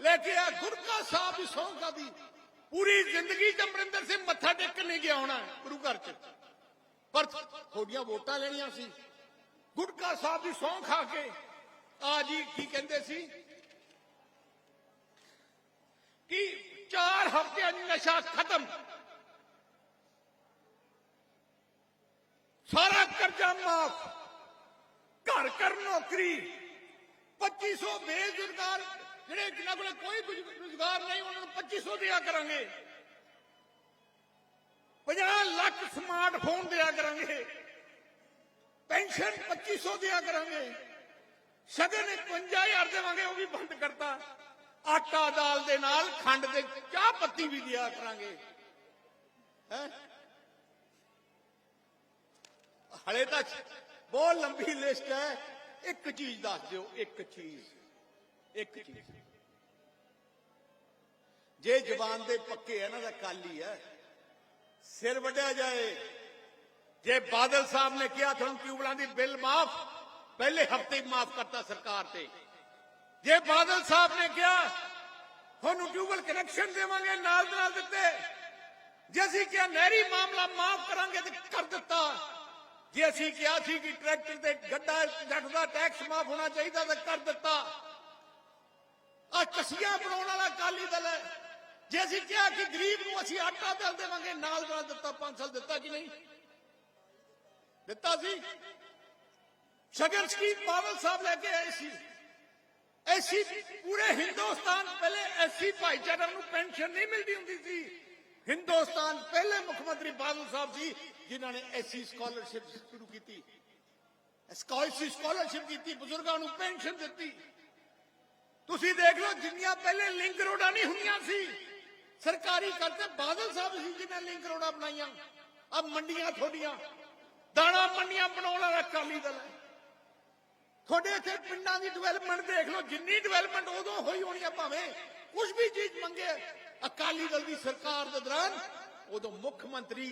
ਲੈ ਕੇ ਆ, ਗੁਰਕਾ ਸਾਹਿਬ ਦੀ ਸਹੁੰ ਖਾਦੀ ਪੂਰੀ ਜ਼ਿੰਦਗੀ ਚ ਅਮਰਿੰਦਰ ਸਿੰਘ ਮੱਥਾ ਟੇਕਣ ਨਹੀਂ ਗਿਆ ਹੋਣਾ ਗੁਰੂ ਘਰ ਚ। ਪਰ ਤੁਹਾਡੀਆਂ ਵੋਟਾਂ ਲੈਣੀਆਂ ਸੀ। ਗੁਰਕਾ ਸਾਹਿਬ ਦੀ ਸਹੁੰ ਖਾ ਕੇ ਆ ਜੀ ਕੀ ਕਹਿੰਦੇ ਸੀ? ਕਿ 4 ਹਫ਼ਤਿਆਂ 'ਚ ਨਸ਼ਾ ਖਤਮ ਸਾਰਾ ਕਰਜ਼ਾ ਮਾਫ ਘਰ ਘਰ ਨੌਕਰੀ 2500 ਬੇਰੁਜ਼ਗਾਰ ਜਿਹੜੇ ਜਿਨ੍ਹਾਂ ਕੋਲ ਕੋਈ ਰੁਜ਼ਗਾਰ ਨਹੀਂ ਉਹਨਾਂ ਨੂੰ 2500 ਦਿਆ ਕਰਾਂਗੇ 50 ਲੱਖ ਸਮਾਰਟਫੋਨ ਦਿਆ ਕਰਾਂਗੇ ਪੈਨਸ਼ਨ 2500 ਦਿਆ ਕਰਾਂਗੇ ਸ਼ਗਨ 51000 ਦੇਵਾਂਗੇ ਉਹ ਵੀ ਬੰਦ ਕਰਤਾ ਆਟਾ ਦਾਲ ਦੇ ਨਾਲ ਖੰਡ ਦੇ ਚਾਹ ਪੱਤੀ ਵੀ ਦਿਆ ਕਰਾਂਗੇ। ਹੈ? ਹਲੇ ਤਾਂ ਬਹੁਤ ਲੰਬੀ ਲਿਸਟ ਹੈ। ਇੱਕ ਚੀਜ਼ ਦੱਸ ਦਿਓ, ਇੱਕ ਚੀਜ਼। ਇੱਕ ਚੀਜ਼। ਜੇ ਜ਼ਬਾਨ ਦੇ ਪੱਕੇ ਇਹਨਾਂ ਦਾ ਕਾਲੀ ਹੈ। ਸਿਰ ਵੱਢਿਆ ਜਾਏ। ਜੇ ਬਾਦਲ ਸਾਹਿਬ ਨੇ ਕਿਹਾ ਤੁਹਾਨੂੰ ਟਿਊਬਲਾਂ ਦੀ ਬਿੱਲ ਮਾਫ, ਪਹਿਲੇ ਹਫ਼ਤੇ ਹੀ ਮਾਫ ਕਰਤਾ ਸਰਕਾਰ ਤੇ। ਜੇ ਬਾਦਲ ਸਾਹਿਬ ਨੇ ਕਿਹਾ ਤੁਹਾਨੂੰ ਟਿਊਬਲ ਕਨੈਕਸ਼ਨ ਦੇਵਾਂਗੇ ਨਾਲ ਦੇ ਨਾਲ ਦਿੱਤੇ ਜੇ ਅਸੀਂ ਕਿਹਾ ਨਹਿਰੀ ਮਾਮਲਾ ਮਾਫ ਕਰਾਂਗੇ ਤੇ ਕਰ ਦਿੱਤਾ ਜੇ ਅਸੀਂ ਕਿਹਾ ਸੀ ਕਿ ਟਰੈਕਟਰ ਤੇ ਗੱਡਾ ਜੱਟ ਦਾ ਟੈਕਸ ਮਾਫ ਹੋਣਾ ਚਾਹੀਦਾ ਤਾਂ ਕਰ ਦਿੱਤਾ ਆ ਕਸੀਆਂ ਬਣਾਉਣ ਵਾਲਾ ਅਕਾਲੀ ਦਲ ਹੈ ਜੇ ਅਸੀਂ ਕਿਹਾ ਕਿ ਗਰੀਬ ਨੂੰ ਅਸੀਂ ਆਟਾ ਦਾਲ ਦੇਵਾਂਗੇ ਨਾਲ ਨਾਲ ਦਿੱਤਾ 5 ਸਾਲ ਦਿੱਤਾ ਕਿ ਨਹੀਂ ਦਿੱਤਾ ਸੀ ਸ਼ਗਨ ਸਕੀਮ ਬਾਦਲ ਸਾਹਿਬ ਲੈ ਕੇ ਆਏ ਸੀ ਐਸੀ ਪੂਰੇ ਹਿੰਦੁਸਤਾਨ ਪਹਿਲੇ ਐਸੀ ਭਾਈਚਾਰੇ ਨੂੰ ਪੈਨਸ਼ਨ ਨਹੀਂ ਮਿਲਦੀ ਹੁੰਦੀ ਸੀ। ਹਿੰਦੁਸਤਾਨ ਪਹਿਲੇ ਮੁੱਖ ਮੰਤਰੀ ਬਾਦਲ ਸਾਹਿਬ ਸੀ, ਜਿਨ੍ਹਾਂ ਨੇ ਐਸੀ ਸਕਾਲਰਸ਼ਿਪ ਸ਼ੁਰੂ ਕੀਤੀ। ਸਕਾਲਰਸ਼ਿਪ ਸਕਾਲਰਸ਼ਿਪ ਕੀਤੀ, ਬਜ਼ੁਰਗਾਂ ਨੂੰ ਪੈਨਸ਼ਨ ਦਿੱਤੀ। ਤੁਸੀਂ ਦੇਖ ਲਓ, ਜਿੰਨੀਆਂ ਪਹਿਲੇ ਲਿੰਕ ਰੋਡਾਂ ਨਹੀਂ ਹੁੰਦੀਆਂ ਸੀ। ਸਰਕਾਰੀ ਕਰਤੇ ਬਾਦਲ ਸਾਹਿਬ ਸੀ ਜਿਨ੍ਹਾਂ ਲਿੰਕ ਰੋਡਾਂ ਬਣਾਈਆਂ। ਆ ਮੰਡੀਆਂ ਤੁਹਾਡੀਆਂ। ਦਾਣਾ ਮੰਡੀਆਂ ਬਣਾਉਣ ਵਾਲਾ ਅਕਾਲੀ ਦਲ। ਹੈ ਤੁਹਾਡੇ ਇੱਥੇ ਪਿੰਡਾਂ ਦੀ ਡਿਵੈਲਪਮੈਂਟ ਦੇਖ ਲਓ, ਜਿੰਨੀ ਡਿਵੈਲਪਮੈਂਟ ਉਦੋਂ ਹੋਈ ਹੋਣੀ ਆ ਭਾਵੇਂ ਕੁਝ ਵੀ ਚੀਜ਼ ਮੰਗੇ। ਅਕਾਲੀ ਦਲ ਦੀ ਸਰਕਾਰ ਦੇ ਦੌਰਾਨ ਉਦੋਂ ਮੁੱਖ ਮੰਤਰੀ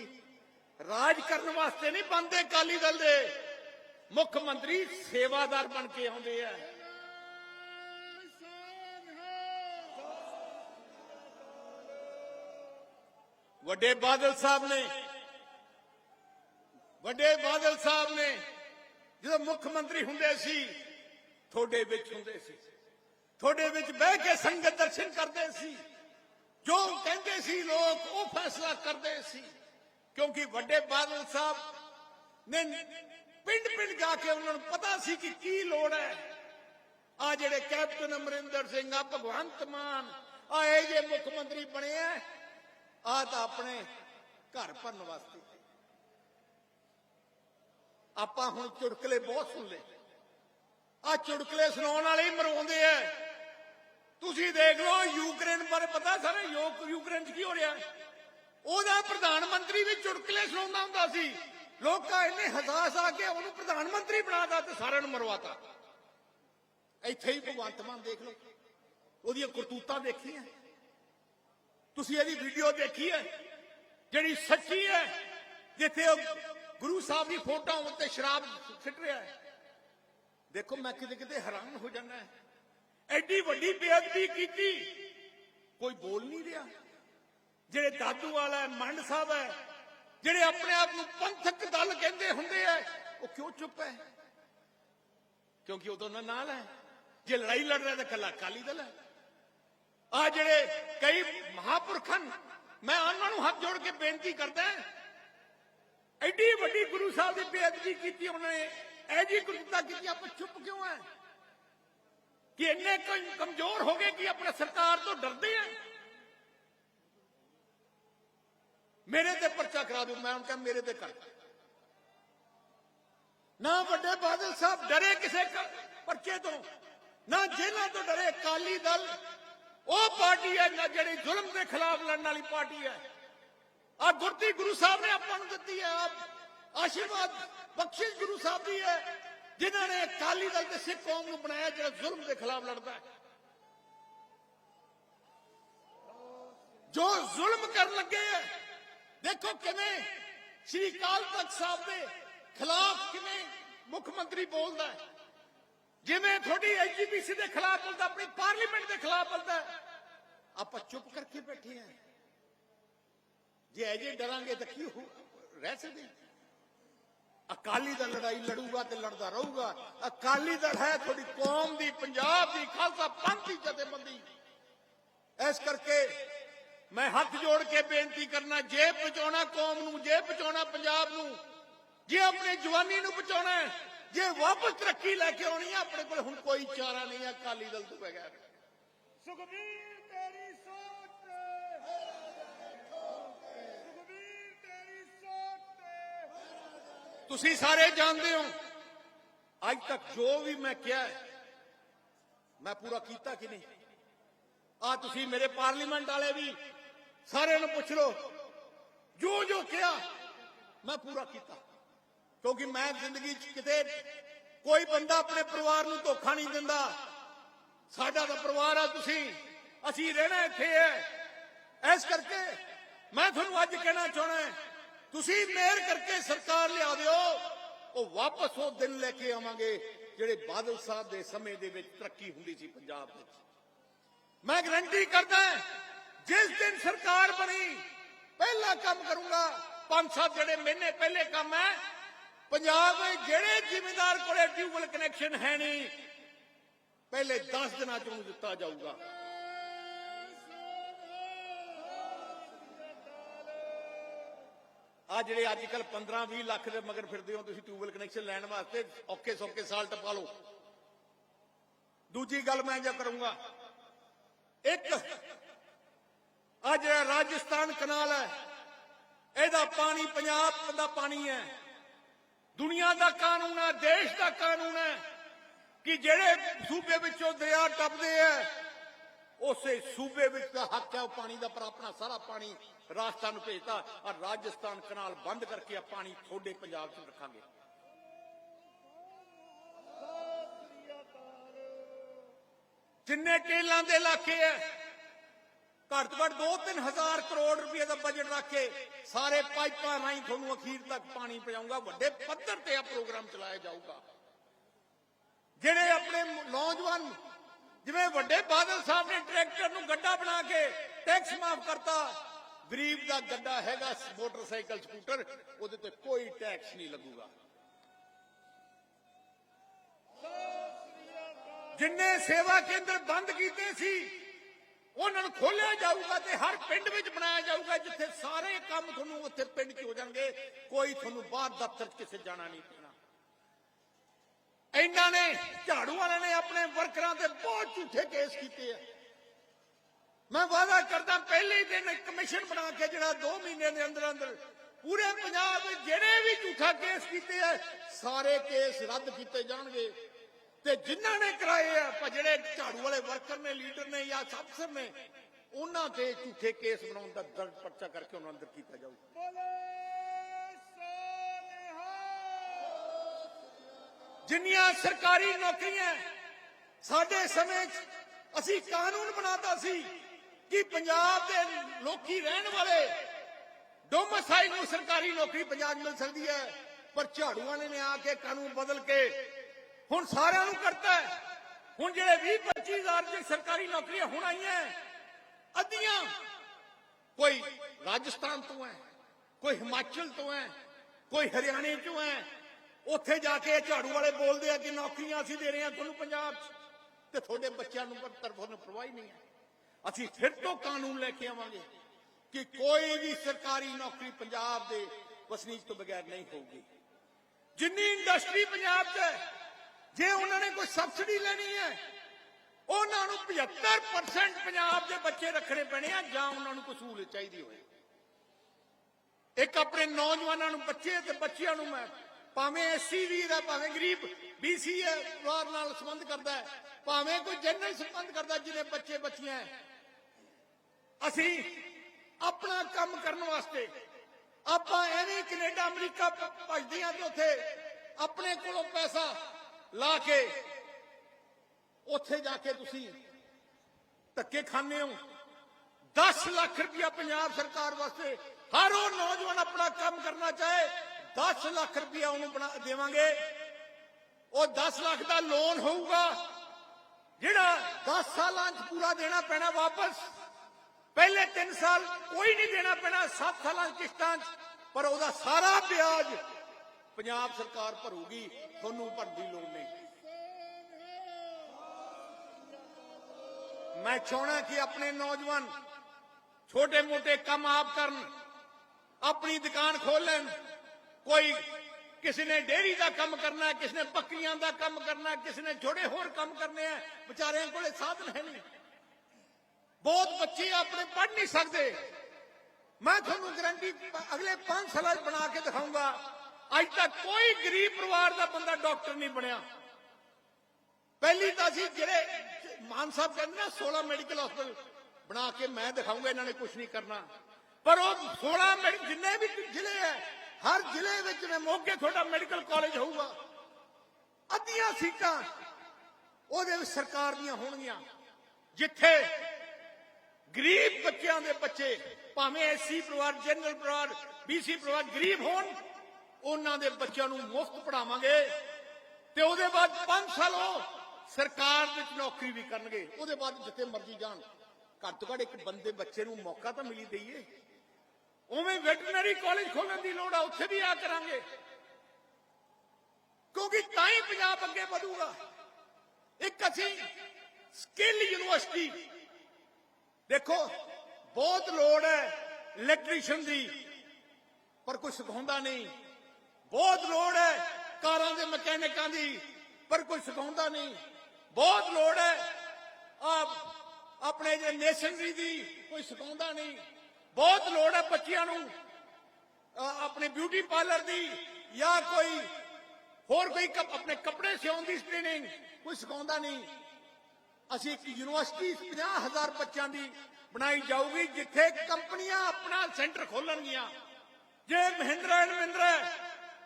ਰਾਜ ਕਰਨ ਵਾਸਤੇ ਨਹੀਂ ਬੰਦੇ ਅਕਾਲੀ ਦਲ ਦੇ। ਮੁੱਖ ਮੰਤਰੀ ਸੇਵਾਦਾਰ ਬਣ ਕੇ ਆਉਂਦੇ ਆ। ਵੱਡੇ ਬਾਦਲ ਸਾਹਿਬ ਨੇ, ਵੱਡੇ ਬਾਦਲ ਸਾਹਿਬ ਨੇ ਜਦੋਂ ਮੁੱਖ ਮੰਤਰੀ ਹੁੰਦੇ ਸੀ, ਤੁਹਾਡੇ ਵਿੱਚ ਹੁੰਦੇ ਸੀ। ਤੁਹਾਡੇ ਵਿੱਚ ਬਹਿ ਕੇ ਸੰਗਤ ਦਰਸ਼ਨ ਕਰਦੇ ਸੀ। ਜੋ ਕਹਿੰਦੇ ਸੀ, ਲੋਕ ਉਹ ਫੈਸਲਾ ਕਰਦੇ ਸੀ। ਕਿਉਂਕਿ ਵੱਡੇ ਬਾਦਲ ਸਾਹਿਬ ਨੇ ਪਿੰਡ ਪਿੰਡ ਜਾ ਕੇ ਉਹਨਾਂ ਨੂੰ ਪਤਾ ਸੀ ਕਿ ਕੀ ਲੋੜ ਹੈ। ਆ ਜਿਹੜੇ ਕੈਪਟਨ ਅਮਰਿੰਦਰ ਸਿੰਘ, ਆ ਭਗਵੰਤ ਮਾਨ, ਆ ਇਹ ਜੇ ਮੁੱਖ ਮੰਤਰੀ ਬਣੇ ਆ ਆ ਤਾਂ ਆਪਣੇ ਘਰ ਭਰਨ ਵਾਸਤੇ ਆਪਾਂ ਹੁਣ ਚੁਟਕਲੇ ਬਹੁਤ ਸੁਣ ਲਏ ਆ ਚੁਟਕਲੇ ਸੁਣਾਉਣ ਵਾਲੇ ਹੀ ਮਰਵਾਉਂਦੇ ਆ। ਤੁਸੀਂ ਦੇਖ ਲਓ, ਯੂਕਰੇਨ ਬਾਰੇ ਪਤਾ ਸਾਰੇ ਯੂਕਰੇਨ 'ਚ ਕੀ ਹੋ ਰਿਹਾ? ਉਹਦਾ ਪ੍ਰਧਾਨ ਮੰਤਰੀ ਵੀ ਚੁਟਕਲੇ ਸੁਣਾਉਂਦਾ ਹੁੰਦਾ ਸੀ। ਲੋਕਾਂ ਇੰਨੇ ਹਸਾਸ ਆ ਕੇ ਉਹਨੂੰ ਪ੍ਰਧਾਨ ਮੰਤਰੀ ਬਣਾਤਾ ਤੇ ਸਾਰਿਆਂ ਨੂੰ ਮਰਵਾਤਾ। ਇੱਥੇ ਹੀ ਭਗਵੰਤ ਮਾਨ ਦੇਖ ਲਓ, ਉਹਦੀਆਂ ਕਰਤੂਤਾਂ ਦੇਖੀਆਂ। ਤੁਸੀਂ ਇਹਦੀ ਵੀਡੀਓ ਦੇਖੀ ਹੈ, ਜਿਹੜੀ ਸੱਚੀ ਹੈ, ਜਿੱਥੇ ਉਹ ਗੁਰੂ ਸਾਹਿਬ ਦੀ ਫੋਟੋਆਂ ਉੱਤੇ ਸ਼ਰਾਬ ਸਿੱਟ ਰਿਹਾ ਹੈ। ਦੇਖੋ ਮੈਂ ਕਿਤੇ ਕਿਤੇ ਹੈਰਾਨ ਹੋ ਜਾਂਦਾ ਹੈ। ਐਡੀ ਵੱਡੀ ਬੇਅਦਬੀ ਕੀਤੀ। ਕੋਈ ਬੋਲ ਨਹੀਂ ਰਿਹਾ। ਜਿਹੜੇ ਦਾਦੂ ਵਾਲਾ ਮੰਡ ਸਾਹਿਬ ਹੈ, ਜਿਹੜੇ ਆਪਣੇ ਆਪ ਨੂੰ ਪੰਥਕ ਦਲ ਕਹਿੰਦੇ ਹੁੰਦੇ ਆ ਉਹ ਕਿਉਂ ਚੁੱਪ ਹੈ? ਕਿਉਂਕਿ ਉਹ ਦੋਨਾਂ ਨਾਲ ਹੈ। ਜੇ ਲੜਾਈ ਲੜ ਰਿਹਾ ਤਾਂ ਕੱਲਾ ਅਕਾਲੀ ਦਲ ਹੈ। ਆ ਜਿਹੜੇ ਕਈ ਮਹਾਪੁਰਖਾਂ ਮੈਂ ਉਹਨਾਂ ਨੂੰ ਹੱਥ ਜੋੜ ਕੇ ਬੇਨਤੀ ਕਰਦਾ ਐਡੀ ਵੱਡੀ ਗੁਰੂ ਸਾਹਿਬ ਦੀ ਬੇਅਦਬੀ ਕੀਤੀ ਉਹਨਾਂ। ਨੇ ਐ ਜੀ ਗੁਰਤਾ ਕੀਤੀ, ਆਪਾਂ ਚੁੱਪ ਕਿਉਂ ਹੈ ਕਿ ਇੰਨੇ ਕਮਜ਼ੋਰ ਹੋ ਗਏ ਕਿ ਆਪਣੇ ਸਰਕਾਰ ਤੋਂ ਡਰਦੇ ਆ? ਮੇਰੇ ਤੇ ਪਰਚਾ ਕਰਾ ਦਿਓ, ਮੈਂ ਉਹਨਾਂ ਕਿਹਾ ਮੇਰੇ ਤੇ ਕਰ। ਨਾ ਵੱਡੇ ਬਾਦਲ ਸਾਹਿਬ ਡਰੇ ਕਿਸੇ ਪਰਚੇ ਤੋਂ। ਨਾ ਜੇਲ੍ਹਾਂ ਤੋਂ ਡਰੇ ਅਕਾਲੀ ਦਲ। ਉਹ ਪਾਰਟੀ ਹੈ, ਨਾ ਜਿਹੜੀ ਜ਼ੁਲਮ ਦੇ ਖਿਲਾਫ ਲੜਨ ਵਾਲੀ ਪਾਰਟੀ ਹੈ। ਆ ਗੁਰਤੀ ਗੁਰੂ ਸਾਹਿਬ ਨੇ ਆਪਾਂ ਨੂੰ ਦਿੱਤੀ ਹੈ ਆਹ ਆਸ਼ੀਰਵਾਦ, ਬਖਸ਼ਿਸ਼ ਗੁਰੂ ਸਾਹਿਬ ਦੀ ਹੈ। ਜਿਨ੍ਹਾਂ ਨੇ ਅਕਾਲੀ ਦਲ ਤੇ ਸਿੱਖ ਕੌਮ ਨੂੰ ਬਣਾਇਆ ਜਿਹੜਾ ਜ਼ੁਲਮ ਦੇ ਖਿਲਾਫ ਲੜਦਾ ਹੈ। ਜੋ ਜ਼ੁਲਮ ਕਰਨ ਲੱਗੇ ਹੈ, ਦੇਖੋ ਕਿਵੇਂ ਸ਼੍ਰੀ ਅਕਾਲ ਤਖਤ ਸਾਹਿਬ ਦੇ ਖਿਲਾਫ ਕਿਵੇਂ ਮੁੱਖ ਮੰਤਰੀ ਬੋਲਦਾ ਹੈ। ਜਿਵੇਂ ਤੁਹਾਡੀ ਐਜੀਪੀਸੀ ਦੇ ਖਿਲਾਫ ਬੋਲਦਾ, ਆਪਣੀ ਪਾਰਲੀਮੈਂਟ ਦੇ ਖਿਲਾਫ ਬੋਲਦਾ ਆਪਾਂ ਚੁੱਪ ਕਰਕੇ ਬੈਠੇ ਹਾਂ। ਜੇ ਅਜੇ ਡਰਾਂਗੇ ਤਾਂ ਕੀ ਰਹਿ ਸਕਦੇ? ਅਕਾਲੀ ਦਲ ਲੜਾਈ ਲੜੂਗਾ ਤੇ ਲੜਦਾ ਰਹੂਗਾ। ਅਕਾਲੀ ਦਲ ਹੈ ਤੁਹਾਡੀ ਕੌਮ ਦੀ, ਪੰਜਾਬ ਦੀ, ਖਾਲਸਾ ਪੰਥ ਦੀ ਜਥੇਬੰਦੀ। ਇਸ ਕਰਕੇ ਮੈਂ ਹੱਥ ਜੋੜ ਕੇ ਬੇਨਤੀ ਕਰਨਾ, ਜੇ ਬਚਾਉਣਾ ਕੌਮ ਨੂੰ, ਜੇ ਬਚਾਉਣਾ ਪੰਜਾਬ ਨੂੰ, ਜੇ ਆਪਣੀ ਜਵਾਨੀ ਨੂੰ ਬਚਾਉਣਾ ਜੇ ਵਾਪਸ ਤਰੱਕੀ ਲੈ ਕੇ ਆਉਣੀ ਹੈ, ਆਪਣੇ ਕੋਲ ਹੁਣ ਕੋਈ ਚਾਰਾ ਨਹੀਂ ਹੈ ਅਕਾਲੀ ਦਲ ਤੋਂ ਬਗੈਰ। ਸੁਖਬੀਰ ਤੇਰੀ ਤੁਸੀਂ ਸਾਰੇ ਜਾਣਦੇ ਹੋ। ਅੱਜ ਤੱਕ ਜੋ ਵੀ ਮੈਂ ਕਿਹਾ ਮੈਂ ਪੂਰਾ ਕੀਤਾ ਕਿ ਨਹੀਂ? ਆ ਤੁਸੀਂ ਮੇਰੇ ਪਾਰਲੀਮੈਂਟ ਵਾਲੇ ਵੀ ਸਾਰਿਆਂ ਨੂੰ ਪੁੱਛ ਲਓ। ਜੋ ਜੋ ਕਿਹਾ, ਮੈਂ ਪੂਰਾ ਕੀਤਾ। ਕਿਉਂਕਿ ਮੈਂ ਜ਼ਿੰਦਗੀ 'ਚ ਕਿਤੇ ਕੋਈ ਬੰਦਾ ਆਪਣੇ ਪਰਿਵਾਰ ਨੂੰ ਧੋਖਾ ਨਹੀਂ ਦਿੰਦਾ। ਸਾਡਾ ਤਾਂ ਪਰਿਵਾਰ ਆ ਤੁਸੀਂ। ਅਸੀਂ ਰਹਿਣਾ ਇੱਥੇ ਹੈ। ਇਸ ਕਰਕੇ ਮੈਂ ਤੁਹਾਨੂੰ ਅੱਜ ਕਹਿਣਾ ਚਾਹਣਾ ਤੁਸੀਂ ਮਿਹਰ ਕਰਕੇ ਸਰਕਾਰ ਲਿਆ ਦਿਓ, ਉਹ ਵਾਪਸ ਉਹ ਦਿਨ ਲੈ ਕੇ ਆਵਾਂਗੇ ਜਿਹੜੇ ਬਾਦਲ ਸਾਹਿਬ ਦੇ ਸਮੇਂ ਦੇ ਵਿੱਚ ਤਰੱਕੀ ਹੁੰਦੀ ਸੀ ਪੰਜਾਬ ਵਿੱਚ। ਮੈਂ ਗਰੰਟੀ ਕਰਦਾ ਜਿਸ ਦਿਨ ਸਰਕਾਰ ਬਣੀ, ਪਹਿਲਾ ਕੰਮ ਕਰੂੰਗਾ, ਪੰਜ ਸੱਤ ਜਿਹੜੇ ਮਹੀਨੇ ਪਹਿਲੇ ਕੰਮ ਹੈ, ਪੰਜਾਬ ਦੇ ਜਿਹੜੇ ਜ਼ਿਮੀਂਦਾਰ ਕੋਲੇ ਟਿਊਬਲ ਕਨੈਕਸ਼ਨ ਹੈ ਨਹੀਂ, ਪਹਿਲੇ 10 ਦਿਨਾਂ ਚ ਉਹਨੂੰ ਦਿੱਤਾ ਜਾਊਗਾ। ਆ ਜਿਹੜੇ ਅੱਜ ਕੱਲ 15 20 ਲੱਖ ਦੇ ਮਗਰ ਫਿਰਦੇ ਹੋ, ਤੁਸੀਂ ਟਿਊਬਲ ਕਨੈਕਸ਼ਨ ਲੈਣ ਵਾਸਤੇ ਔਖੇ ਸੌਖੇ ਸਾਲ ਟਪਾ ਲਓ। ਦੂਜੀ ਗੱਲ ਮੈਂ ਜੋ ਕਰੂੰਗਾ। ਇੱਕ, ਆ ਜਿਹੜਾ ਰਾਜਸਥਾਨ ਕਨਾਲ ਹੈ, ਇਹਦਾ ਪਾਣੀ ਪੰਜਾਬ ਦਾ ਪਾਣੀ ਹੈ। ਦੁਨੀਆ ਦਾ ਕਾਨੂੰਨ ਹੈ, ਦੇਸ਼ ਦਾ ਕਾਨੂੰਨ ਹੈ ਕਿ ਜਿਹੜੇ ਸੂਬੇ ਵਿੱਚੋਂ ਦਰਿਆ ਟੱਪਦੇ ਆ ਉਸੇ ਸੂਬੇ ਵਿੱਚ ਦਾ ਹੱਕ ਹੈ, ਉਹ ਪਾਣੀ ਦਾ ਪਰ ਆਪਣਾ ਸਾਰਾ ਪਾਣੀ ਰਾਜਸਥਾਨ ਨੂੰ ਭੇਜਤਾ ਔਰ ਰਾਜਸਥਾਨ ਕਨਾਲ ਬੰਦ ਕਰਕੇ ਆ ਪਾਣੀ ਤੁਹਾਡੇ ਪੰਜਾਬ 'ਚ ਰੱਖਾਂਗੇ। ਜਿੰਨੇ ਟੇਲਾਂ ਦੇ ਇਲਾਕੇ ਐ ਘੱਟ ਤੋਂ ਘੱਟ 2-3000 ਕਰੋੜ ਰੁਪਏ ਦਾ ਬਜਟ ਰੱਖ ਕੇ ਸਾਰੇ ਪਾਈਪਾਂ ਰਾਹੀਂ ਤੁਹਾਨੂੰ ਅਖੀਰ ਤੱਕ ਪਾਣੀ ਪਹੁੰਚਾਊਗਾ, ਵੱਡੇ ਪੱਧਰ ਤੇ ਆ ਪ੍ਰੋਗਰਾਮ ਚਲਾਇਆ ਜਾਊਗਾ। ਜਿਹੜੇ ਆਪਣੇ ਨੌਜਵਾਨ, ਜਿਵੇਂ ਵੱਡੇ ਬਾਦਲ ਸਾਹਿਬ ਨੇ ਟਰੈਕਟਰ ਨੂੰ ਗੱਡਾ ਬਣਾ ਕੇ ਟੈਕਸ ਮਾਫ ਕਰਤਾ ਗਰੀਬ ਦਾ ਗੱਡਾ ਹੈਗਾ ਮੋਟਰਸਾਈਕਲ, ਸਕੂਟਰ, ਉਹਦੇ ਤੇ ਕੋਈ ਟੈਕਸ ਨਹੀਂ ਲੱਗੂਗਾ। ਜਿੰਨੇ ਸੇਵਾ ਕੇਂਦਰ ਬੰਦ ਕੀਤੇ ਸੀ, ਉਹਨਾਂ ਨੂੰ ਖੋਲਿਆ ਜਾਊਗਾ ਤੇ ਹਰ ਪਿੰਡ ਵਿੱਚ ਬਣਾਇਆ ਜਾਊਗਾ, ਜਿੱਥੇ ਸਾਰੇ ਕੰਮ ਤੁਹਾਨੂੰ ਉੱਥੇ ਪਿੰਡ 'ਚ ਹੋ ਜਾਣਗੇ। ਕੋਈ ਤੁਹਾਨੂੰ ਬਾਹਰ ਦਫ਼ਤਰ 'ਚ ਕਿਸੇ ਜਾਣਾ ਨਹੀਂ ਪੈਣਾ। ਇਹਨਾਂ ਨੇ, ਝਾੜੂ ਵਾਲਿਆਂ ਨੇ ਆਪਣੇ ਵਰਕਰਾਂ ਤੇ ਬਹੁਤ ਝੂਠੇ ਕੇਸ ਕੀਤੇ ਆ। ਮੈਂ ਵਾਅਦਾ ਕਰਦਾ ਪਹਿਲੇ ਦਿਨ ਕਮਿਸ਼ਨ ਬਣਾ ਕੇ ਜਿਹੜਾ 2 ਮਹੀਨੇ ਦੇ ਅੰਦਰ ਅੰਦਰ ਪੂਰੇ ਪੰਜਾਬ ਵਿੱਚ ਜਿਹੜੇ ਵੀ ਝੂਠਾ ਕੇਸ ਕੀਤੇ ਆ, ਸਾਰੇ ਕੇਸ ਰੱਦ ਕੀਤੇ ਜਾਣਗੇ। ਤੇ ਜਿਨ੍ਹਾਂ ਨੇ ਕਰਾਏ ਆ, ਪਰ ਝਾੜੂ ਵਾਲੇ ਵਰਕਰ ਨੇ, ਲੀਡਰ ਨੇ ਜਾਂ ਅਫਸਰ ਨੇ, ਉਹਨਾਂ ਤੇ ਝੂਠੇ ਕੇਸ ਬਣਾਉਣ ਦਾ ਦਰਜ ਪਰਚਾ ਕਰਕੇ ਉਹਨਾਂ ਅੰਦਰ ਕੀਤਾ ਜਾਊ। ਜਿੰਨੀਆਂ ਸਰਕਾਰੀ ਨੌਕਰੀਆਂ ਸਾਡੇ ਸਮੇਂ 'ਚ ਅਸੀਂ ਕਾਨੂੰਨ ਬਣਾਤਾ ਸੀ ਕਿ ਪੰਜਾਬ ਦੇ ਲੋਕੀ ਰਹਿਣ ਵਾਲੇ। ਡੋਮਸਾਈਲ ਨੂੰ ਸਰਕਾਰੀ ਨੌਕਰੀ ਪੰਜਾਬ ਮਿਲ ਸਕਦੀ ਹੈ, ਪਰ ਝਾੜੂ ਵਾਲੇ ਨੇ ਆ ਕੇ ਕਾਨੂੰਨ ਬਦਲ ਕੇ ਹੁਣ ਸਾਰਿਆਂ ਨੂੰ ਕਰਤਾ ਹੁਣ ਜਿਹੜੇ 20 25000 ਦੀ ਸਰਕਾਰੀ ਨੌਕਰੀਆਂ ਹੁਣ ਆਈਆਂ ਅੱਧੀਆਂ ਕੋਈ ਰਾਜਸਥਾਨ ਤੋਂ ਹੈ, ਕੋਈ ਹਿਮਾਚਲ ਤੋਂ ਹੈ, ਕੋਈ ਹਰਿਆਣੇ ਤੋਂ ਹੈ। ਉੱਥੇ ਜਾ ਕੇ ਝਾੜੂ ਵਾਲੇ ਬੋਲਦੇ ਆ ਕਿ ਨੌਕਰੀਆਂ ਅਸੀਂ ਦੇ ਰਹੇ ਹਾਂ ਤੁਹਾਨੂੰ ਪੰਜਾਬ 'ਚ। ਤੇ ਤੁਹਾਡੇ ਬੱਚਿਆਂ ਨੂੰ ਪਰ ਤਰਫੋਂ ਨੂੰ ਹੀ ਨਹੀਂ ਹੈ। ਅਸੀਂ ਫਿਰ ਤੋਂ ਕਾਨੂੰਨ ਲੈ ਕੇ ਆਵਾਂਗੇ ਕਿ ਕੋਈ ਵੀ ਸਰਕਾਰੀ ਨੌਕਰੀ ਪੰਜਾਬ ਦੇ ਵਸਨੀਕ ਤੋਂ ਬਗੈਰ ਨਹੀਂ ਹੋਊਗੀ। ਜਿੰਨੀ ਇੰਡਸਟਰੀ ਪੰਜਾਬ 'ਚ ਹੈ, ਜੇ ਉਹਨਾਂ ਨੇ ਕੋਈ ਸਬਸਿਡੀ ਲੈਣੀ ਹੈ, ਉਹਨਾਂ ਨੂੰ 75% ਪੰਜਾਬ ਦੇ ਬੱਚੇ ਰੱਖਣੇ ਪੈਣੇ ਆ ਜਾਂ ਉਹਨਾਂ ਨੂੰ ਕੋਈ ਸਹੂਲਤ ਚਾਹੀਦੀ ਹੋਵੇ। ਇੱਕ ਆਪਣੇ ਨੌਜਵਾਨਾਂ ਨੂੰ, ਬੱਚੇ ਤੇ ਬੱਚਿਆਂ ਨੂੰ ਮੈਂ ਭਾਵੇਂ ਐਸਸੀ ਵੀ ਦਾ, ਭਾਵੇਂ ਗਰੀਬ ਬੀਸੀ ਹੈ, ਪਰਿਵਾਰ ਨਾਲ ਸੰਬੰਧ ਕਰਦਾ ਹੈ, ਭਾਵੇਂ ਕੋਈ ਜਨਰਲ ਸੰਬੰਧ ਕਰਦਾ ਜਿਹਦੇ ਬੱਚੇ ਬੱਚੀਆਂ ਅਸੀਂ ਆਪਣਾ ਕੰਮ ਕਰਨ ਵਾਸਤੇ ਆਪਾਂ ਐਵੇਂ ਕੈਨੇਡਾ, ਅਮਰੀਕਾ ਭ- ਭੱਜਦੇ ਆ ਤੇ ਉੱਥੇ ਆਪਣੇ ਕੋਲੋਂ ਪੈਸਾ ਲਾ ਕੇ ਉੱਥੇ ਜਾ ਕੇ ਤੁਸੀਂ ਧੱਕੇ ਖਾਂਦੇ ਹੋ। 10 ਲੱਖ ਰੁਪਇਆ ਪੰਜਾਬ ਸਰਕਾਰ ਵਾਸਤੇ ਹਰ ਉਹ ਨੌਜਵਾਨ ਆਪਣਾ ਕੰਮ ਕਰਨਾ ਚਾਹੇ 10 ਲੱਖ ਰੁਪਇਆ ਉਹਨੂੰ ਬਣਾ ਦੇਵਾਂਗੇ। ਉਹ 10 ਲੱਖ ਦਾ ਲੋਨ ਹੋਊਗਾ, ਜਿਹੜਾ 10 ਸਾਲਾਂ 'ਚ ਪੂਰਾ ਦੇਣਾ ਪੈਣਾ ਵਾਪਸ। ਪਹਿਲੇ 3 ਸਾਲ ਕੋਈ ਨਹੀਂ ਦੇਣਾ ਪੈਣਾ 7 ਸਾਲਾਂ 'ਚ ਕਿਸ਼ਤਾਂ 'ਚ। ਪਰ ਉਹਦਾ ਸਾਰਾ ਵਿਆਜ ਪੰਜਾਬ ਸਰਕਾਰ ਭਰੂਗੀ, ਤੁਹਾਨੂੰ ਭਰਨ ਦੀ ਲੋੜ ਨਹੀਂ। ਮੈਂ ਚਾਹਣਾ ਕਿ ਆਪਣੇ ਨੌਜਵਾਨ ਛੋਟੇ ਮੋਟੇ ਕੰਮ ਆਪ ਕਰਨ, ਆਪਣੀ ਦੁਕਾਨ ਖੋਲ ਲੈਣ। ਕੋਈ ਕਿਸੇ ਨੇ ਡੇਰੀ ਦਾ ਕੰਮ ਕਰਨਾ ਹੈ ਕਿਸੇ ਨੇ ਬੱਕਰੀਆਂ ਦਾ ਕੰਮ ਕਰਨਾ ਹੈ ਕਿਸੇ ਨੇ ਛੋਟੇ ਹੋਰ ਕੰਮ ਕਰਨੇ ਆ, ਵਿਚਾਰਿਆਂ ਕੋਲੇ ਸਾਧਨ ਹੈ ਨਹੀਂ। ਬਹੁਤ ਬੱਚੇ ਆਪਣੇ ਪੜ੍ਹ ਨਹੀਂ ਸਕਦੇ। ਮੈਂ ਤੁਹਾਨੂੰ ਗਰੰਟੀ ਅਗਲੇ 5 ਸਾਲਾਂ 'ਚ ਬਣਾ ਕੇ ਦਿਖਾਊਂਗਾ ਅੱਜ ਤੱਕ ਕੋਈ ਗਰੀਬ ਪਰਿਵਾਰ ਦਾ ਬੰਦਾ ਡਾਕਟਰ ਨਹੀਂ ਬਣਿਆ। ਪਹਿਲੀ ਤਾਂ ਅਸੀਂ ਜਿਹੜੇ ਮਾਨ ਸਾਹਿਬ ਕਹਿੰਦੇ ਨਾ 16 ਮੈਡੀਕਲ ਹਸਪਤਾਲ ਬਣਾ ਕੇ ਮੈਂ ਦਿਖਾਉਂਗਾ, ਇਹਨਾਂ ਨੇ ਕੁਝ ਨਹੀਂ ਕਰਨਾ। ਪਰ ਉਹ 16 ਮੈਡੀ- ਜਿੰਨੇ ਵੀ ਜ਼ਿਲ੍ਹੇ ਹੈ, ਹਰ ਜ਼ਿਲ੍ਹੇ ਵਿੱਚ ਮੈਂ ਮੋਗੇ ਤੁਹਾਡਾ ਮੈਡੀਕਲ ਕਾਲਜ ਹੋਊਗਾ। ਅੱਧੀਆਂ ਸੀਟਾਂ ਉਹਦੇ ਵਿੱਚ ਸਰਕਾਰ ਦੀਆਂ ਹੋਣਗੀਆਂ, ਜਿੱਥੇ ਗਰੀਬ ਬੱਚਿਆਂ ਦੇ ਬੱਚੇ, ਭਾਵੇਂ ਐਸਸੀ ਪਰਿਵਾਰ, ਜਨਰਲ ਪਰਿਵਾਰ ਬੀਸੀ ਪਰਿਵਾਰ, ਗਰੀਬ ਹੋਣ, ਉਹਨਾਂ ਦੇ ਬੱਚਿਆਂ ਨੂੰ ਮੁਫਤ ਪੜਾਵਾਂਗੇ ਤੇ ਉਹਦੇ ਬਾਅਦ 5 ਸਾਲ ਉਹ ਸਰਕਾਰ ਵਿੱਚ ਨੌਕਰੀ ਵੀ ਕਰਨਗੇ। ਉਹਦੇ ਬਾਅਦ ਜਿੱਥੇ ਮਰਜ਼ੀ ਜਾਣ। ਘੱਟ ਤੋਂ ਘੱਟ ਇੱਕ ਬੰਦੇ ਬੱਚੇ ਨੂੰ ਮੌਕਾ ਤਾਂ ਮਿਲੀ ਦਈਏ। ਉਵੇਂ ਵੈਟਰਨਰੀ ਕਾਲਜ ਖੋਲਣ ਦੀ ਲੋੜ ਆ, ਉੱਥੇ ਵੀ ਆ ਕਰਾਂਗੇ। ਕਿਉਂਕਿ ਤਾਂ ਹੀ ਪੰਜਾਬ ਅੱਗੇ ਵਧੂਗਾ। ਇੱਕ ਅਸੀਂ ਸਕਿੱਲ ਯੂਨੀਵਰਸਿਟੀ ਦੇਖੋ, ਬਹੁਤ ਲੋੜ ਹੈ ਇਲੈਕਟ੍ਰੀਸ਼ੀਅਨ ਦੀ, ਪਰ ਕੋਈ ਸਿਖਾਉਂਦਾ ਨਹੀਂ। ਬਹੁਤ ਲੋੜ ਹੈ ਕਾਰਾਂ ਦੇ ਮਕੈਨਿਕਾਂ ਦੀ, ਪਰ ਕੋਈ ਸਿਖਾਉਂਦਾ ਨਹੀਂ। ਬਹੁਤ ਲੋੜ ਹੈ ਆ ਆਪਣੇ ਜੇ ਮੇਸਨਰੀ ਦੀ, ਕੋਈ ਸਿਖਾਉਂਦਾ ਨਹੀਂ। ਬਹੁਤ ਲੋੜ ਹੈ ਬੱਚਿਆਂ ਨੂੰ ਆਪਣੇ ਬਿਊਟੀ ਪਾਰਲਰ ਦੀ, ਜਾਂ ਕੋਈ ਹੋਰ ਕੋਈ ਆਪਣੇ ਕੱਪੜੇ ਸਿਉਣ ਦੀ ਟ੍ਰੇਨਿੰਗ ਕੋਈ ਸਿਖਾਉਂਦਾ ਨਹੀਂ। ਅਸੀਂ ਇੱਕ ਯੂਨੀਵਰਸਿਟੀ 50000 ਬੱਚਿਆਂ ਦੀ ਬਣਾਈ ਜਾਊਗੀ, ਜਿੱਥੇ ਕੰਪਨੀਆਂ ਆਪਣਾ ਸੈਂਟਰ ਖੋਲਣਗੀਆਂ। ਜੇ ਮਹਿੰਦਰਾ ਐਂਡ ਮਹਿੰਦਰਾ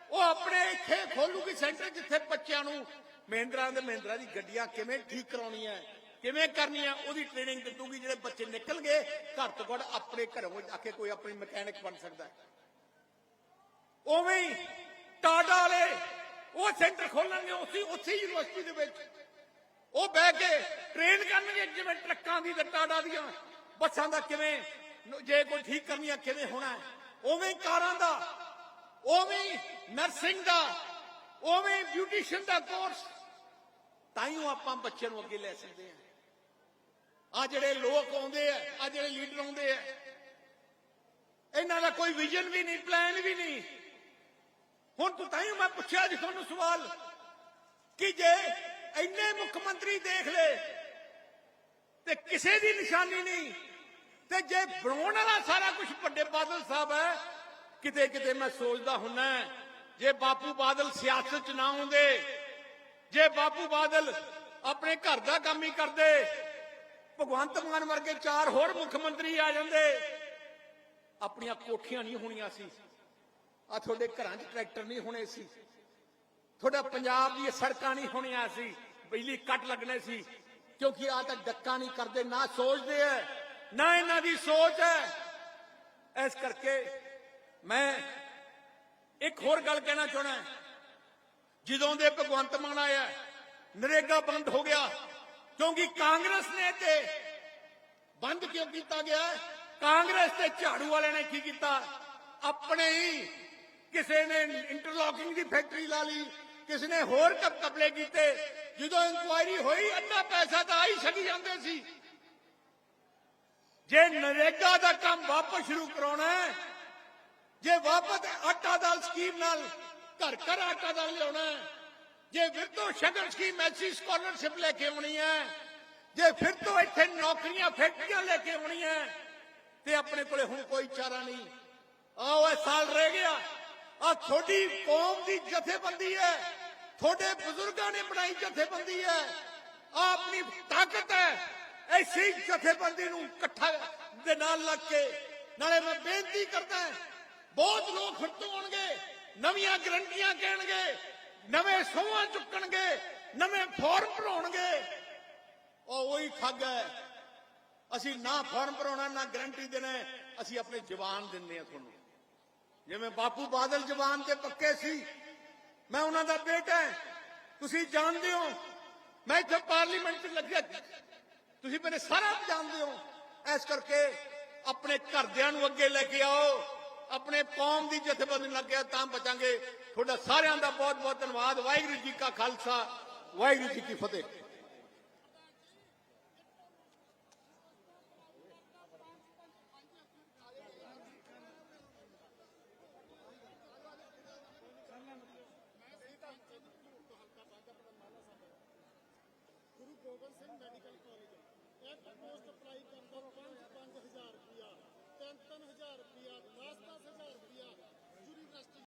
ਉਹ ਆਪਣੇ ਇੱਥੇ ਖੋਲੂਗੀ ਸੈਂਟਰ ਜਿੱਥੇ ਬੱਚਿਆਂ ਨੂੰ ਮਹਿੰਦਰਾ ਦੇ ਮਹਿੰਦਰਾ ਦੀ ਗੱਡੀਆਂ ਕਿਵੇਂ ਠੀਕ ਕਰਾਉਣੀਆਂ, ਕਿਵੇਂ ਕਰਨੀਆਂ, ਉਹਦੀ ਟ੍ਰੇਨਿੰਗ ਦਿੱਤੂਗੀ, ਜਿਹੜੇ ਬੱਚੇ ਨਿਕਲ ਗਏ, ਘਰ ਤੋਂ ਘਰ ਆਪਣੇ ਘਰੋਂ ਜਾ ਕੇ ਕੋਈ ਆਪਣੀ ਮਕੈਨਿਕ ਬਣ ਸਕਦਾ ਉਵੇਂ ਟਾਟਾ ਵਾਲੇ, ਉਹ ਸੈਂਟਰ ਖੋਲਣਗੇ, ਉਸੇ ਉਸੇ ਯੂਨੀਵਰਸਿਟੀ ਦੇ ਵਿੱਚ। ਉਹ ਬਹਿ ਕੇ ਟ੍ਰੇਨ ਕਰਨਗੇ ਜਿਵੇਂ ਟਰੱਕਾਂ ਦੀ ਤੇ ਟਾਟਾ ਦੀਆਂ। ਬੱਸਾਂ ਦਾ ਕਿਵੇਂ, ਜੇ ਕੋਈ ਠੀਕ ਕਰਨੀਆਂ ਕਿਵੇਂ ਹੋਣਾ ਉਵੇਂ ਕਾਰਾਂ ਦਾ, ਉਵੇਂ ਨਰਸਿੰਗ ਦਾ, ਉਵੇਂ ਬਿਊਟੀਸ਼ੀਅਨ ਦਾ ਕੋਰਸ ਤਾਂ ਹੀ ਆਪਾਂ ਬੱਚਿਆਂ ਨੂੰ ਅੱਗੇ ਲੈ ਸਕਦੇ ਹਾਂ। ਆ ਜਿਹੜੇ ਲੋਕ ਆਉਂਦੇ ਆ ਆ ਜਿਹੜੇ ਲੀਡਰ ਆਉਂਦੇ ਆ, ਇਹਨਾਂ ਦਾ ਕੋਈ ਵਿਜ਼ਨ ਵੀ ਨਹੀਂ ਪਲਾਨ ਵੀ ਨਹੀਂ। ਹੁਣ ਤੂੰ ਤਾਂ ਹੀ ਮੈਂ ਪੁੱਛਿਆ ਜੀ ਤੁਹਾਨੂੰ ਸਵਾਲ, ਕਿ ਜੇ ਇੰਨੇ ਮੁੱਖ ਮੰਤਰੀ ਦੇਖ ਲਏ ਤੇ ਕਿਸੇ ਦੀ ਨਿਸ਼ਾਨੀ ਨਹੀਂ। ਤੇ ਜੇ ਬਣਾਉਣ ਵਾਲਾ ਸਾਰਾ ਕੁਝ ਵੱਡੇ ਬਾਦਲ ਸਾਹਿਬ ਹੈ, ਕਿਤੇ ਕਿਤੇ ਮੈਂ ਸੋਚਦਾ ਹੁੰਨਾ ਜੇ ਬਾਪੂ ਬਾਦਲ ਸਿਆਸਤ 'ਚ ਨਾ ਹੁੰਦੇ, ਜੇ ਬਾਪੂ ਬਾਦਲ ਆਪਣੇ ਘਰ ਦਾ ਕੰਮ ਹੀ ਕਰਦੇ, ਭਗਵੰਤ ਮਾਨ ਵਰਗੇ ਚਾਰ ਹੋਰ ਮੁੱਖ ਮੰਤਰੀ ਆ ਜਾਂਦੇ, ਆਪਣੀਆਂ ਕੋਠੀਆਂ ਨਹੀਂ ਹੋਣੀਆਂ ਸੀ। ਆ ਤੁਹਾਡੇ ਘਰਾਂ 'ਚ ਟਰੈਕਟਰ ਨਹੀਂ ਹੋਣੇ ਸੀ। ਤੁਹਾਡਾ ਪੰਜਾਬ ਦੀਆਂ ਸੜਕਾਂ ਨਹੀਂ ਹੋਣੀਆਂ ਸੀ। ਬਿਜਲੀ ਕੱਟ ਲੱਗਣੇ ਸੀ। ਕਿਉਂਕਿ ਆ ਤਾਂ ਡੱਕਾ ਨਹੀਂ ਕਰਦੇ ਨਾ ਸੋਚਦੇ ਐ। ਨਾ ਇਹਨਾਂ ਦੀ ਸੋਚ ਹੈ ਇਸ ਕਰਕੇ ਮੈਂ ਇੱਕ ਹੋਰ ਗੱਲ ਕਹਿਣਾ ਚਾਹਣਾ ਜਦੋਂ ਦੇ ਭਗਵੰਤ ਮਾਨ ਆਇਆ ਨਰੇਗਾ ਬੰਦ ਹੋ ਗਿਆ ਕਿਉਂਕਿ ਕਾਂਗਰਸ ਨੇ ਤੇ ਬੰਦ ਕਿਉਂ ਕੀਤਾ ਗਿਆ? ਕਾਂਗਰਸ ਤੇ ਝਾੜੂ ਵਾਲਿਆਂ ਨੇ ਕੀ ਕੀਤਾ? ਆਪਣੇ ਹੀ ਕਿਸੇ ਨੇ ਇੰਟਰਲੌਕਿੰਗ ਦੀ ਫੈਕਟਰੀ ਲਾ ਲਈ ਕਿਸੇ ਨੇ ਹੋਰ ਕਪ ਕਪਲੇ ਕੀਤੇ ਜਦੋਂ ਇਨਕੁਆਇਰੀ ਹੋਈ ਅੱਧਾ ਪੈਸਾ ਤਾਂ ਆਈ ਛਕੀ ਜਾਂਦੇ ਸੀ। ਜੇ ਨਰੇਗਾ ਦਾ ਕੰਮ ਵਾਪਸ ਸ਼ੁਰੂ ਕਰਾਉਣਾ ਹੈ ਜੇ ਵਾਪਸ ਆਟਾ ਦਾਲ ਸਕੀਮ ਨਾਲ ਘਰ ਘਰ ਆਟਾ ਦਾਲ ਲਿਆਉਣਾ ਹੈ ਜੇ ਫਿਰ ਤੋਂ ਸ਼ਗਨ ਸਕੀਮ ਐਸੀ ਸਕਾਲਰਸ਼ਿਪ ਲੈ ਕੇ ਆਉਣੀ ਹੈ ਜੇ ਫਿਰ ਤੋਂ ਇੱਥੇ ਨੌਕਰੀਆਂ ਫੈਕਟਰੀਆਂ ਲੈ ਕੇ ਆਉਣੀਆਂ ਹੈ, ਤੇ ਆਪਣੇ ਕੋਲੇ ਹੁਣ ਕੋਈ ਚਾਰਾ ਨਹੀਂ। ਆਓ ਇਹ ਸਾਲ ਰਹਿ ਗਿਆ ਆ ਤੁਹਾਡੀ ਕੌਮ ਦੀ ਜਥੇਬੰਦੀ ਹੈ। ਤੁਹਾਡੇ ਬਜ਼ੁਰਗਾਂ ਨੇ ਬਣਾਈ ਜਥੇਬੰਦੀ ਹੈ। ਆ ਆਪਣੀ ਤਾਕਤ ਹੈ। ਐਸੀ ਜਥੇਬੰਦੀ ਨੂੰ ਇਕੱਠਾ ਦੇ ਨਾਲ ਲੱਗ ਕੇ ਨਾਲੇ ਮੈਂ ਬੇਨਤੀ ਕਰਦਾ ਬਹੁਤ ਲੋਕ ਫਿਰ ਤੋਂ ਆਉਣਗੇ, ਨਵੀਆਂ ਗਰੰਟੀਆਂ ਕਹਿਣਗੇ, ਨਵੇਂ ਸੋਹਾਂ ਚੁੱਕਣਗੇ, ਨਵੇਂ ਫਾਰਮ ਭਰਾਉਣਗੇ। ਉਹ ਉਹੀ ਠੱਗ ਹੈ। ਅਸੀਂ ਨਾ ਫਾਰਮ ਭਰਾਉਣਾ, ਨਾ ਗਰੰਟੀ ਦੇਣਾ ਅਸੀਂ ਆਪਣੇ ਜਵਾਨ ਦਿੰਦੇ ਆ ਤੁਹਾਨੂੰ। ਜਿਵੇਂ ਬਾਪੂ ਬਾਦਲ ਜਵਾਨ ਤੇ ਪੱਕੇ ਸੀ ਮੈਂ ਉਹਨਾਂ ਦਾ ਬੇਟਾ ਹਾਂ। ਤੁਸੀਂ ਜਾਣਦੇ ਹੋ, ਮੈਂ ਇੱਥੇ ਪਾਰਲੀਮੈਂਟ 'ਚ ਲੱਗਿਆ ਤੁਸੀਂ ਮੇਰੇ ਸਾਰਾ ਜਾਣਦੇ ਹੋ। ਇਸ ਕਰਕੇ ਆਪਣੇ ਘਰਦਿਆਂ ਨੂੰ ਅੱਗੇ ਲੈ ਕੇ ਆਓ, ਆਪਣੇ ਕੌਮ ਦੀ ਜਥੇਬੰਦੀ ਨਾਲ ਲੱਗਿਆ ਤਾਂ ਬਚਾਂਗੇ। ਤੁਹਾਡਾ ਸਾਰਿਆਂ ਦਾ ਬਹੁਤ ਬਹੁਤ ਧੰਨਵਾਦ। ਵਾਹਿਗੁਰੂ ਜੀ ਕਾ ਖਾਲਸਾ, ਵਾਹਿਗੁਰੂ ਜੀ ਕੀ ਫਤਿਹ।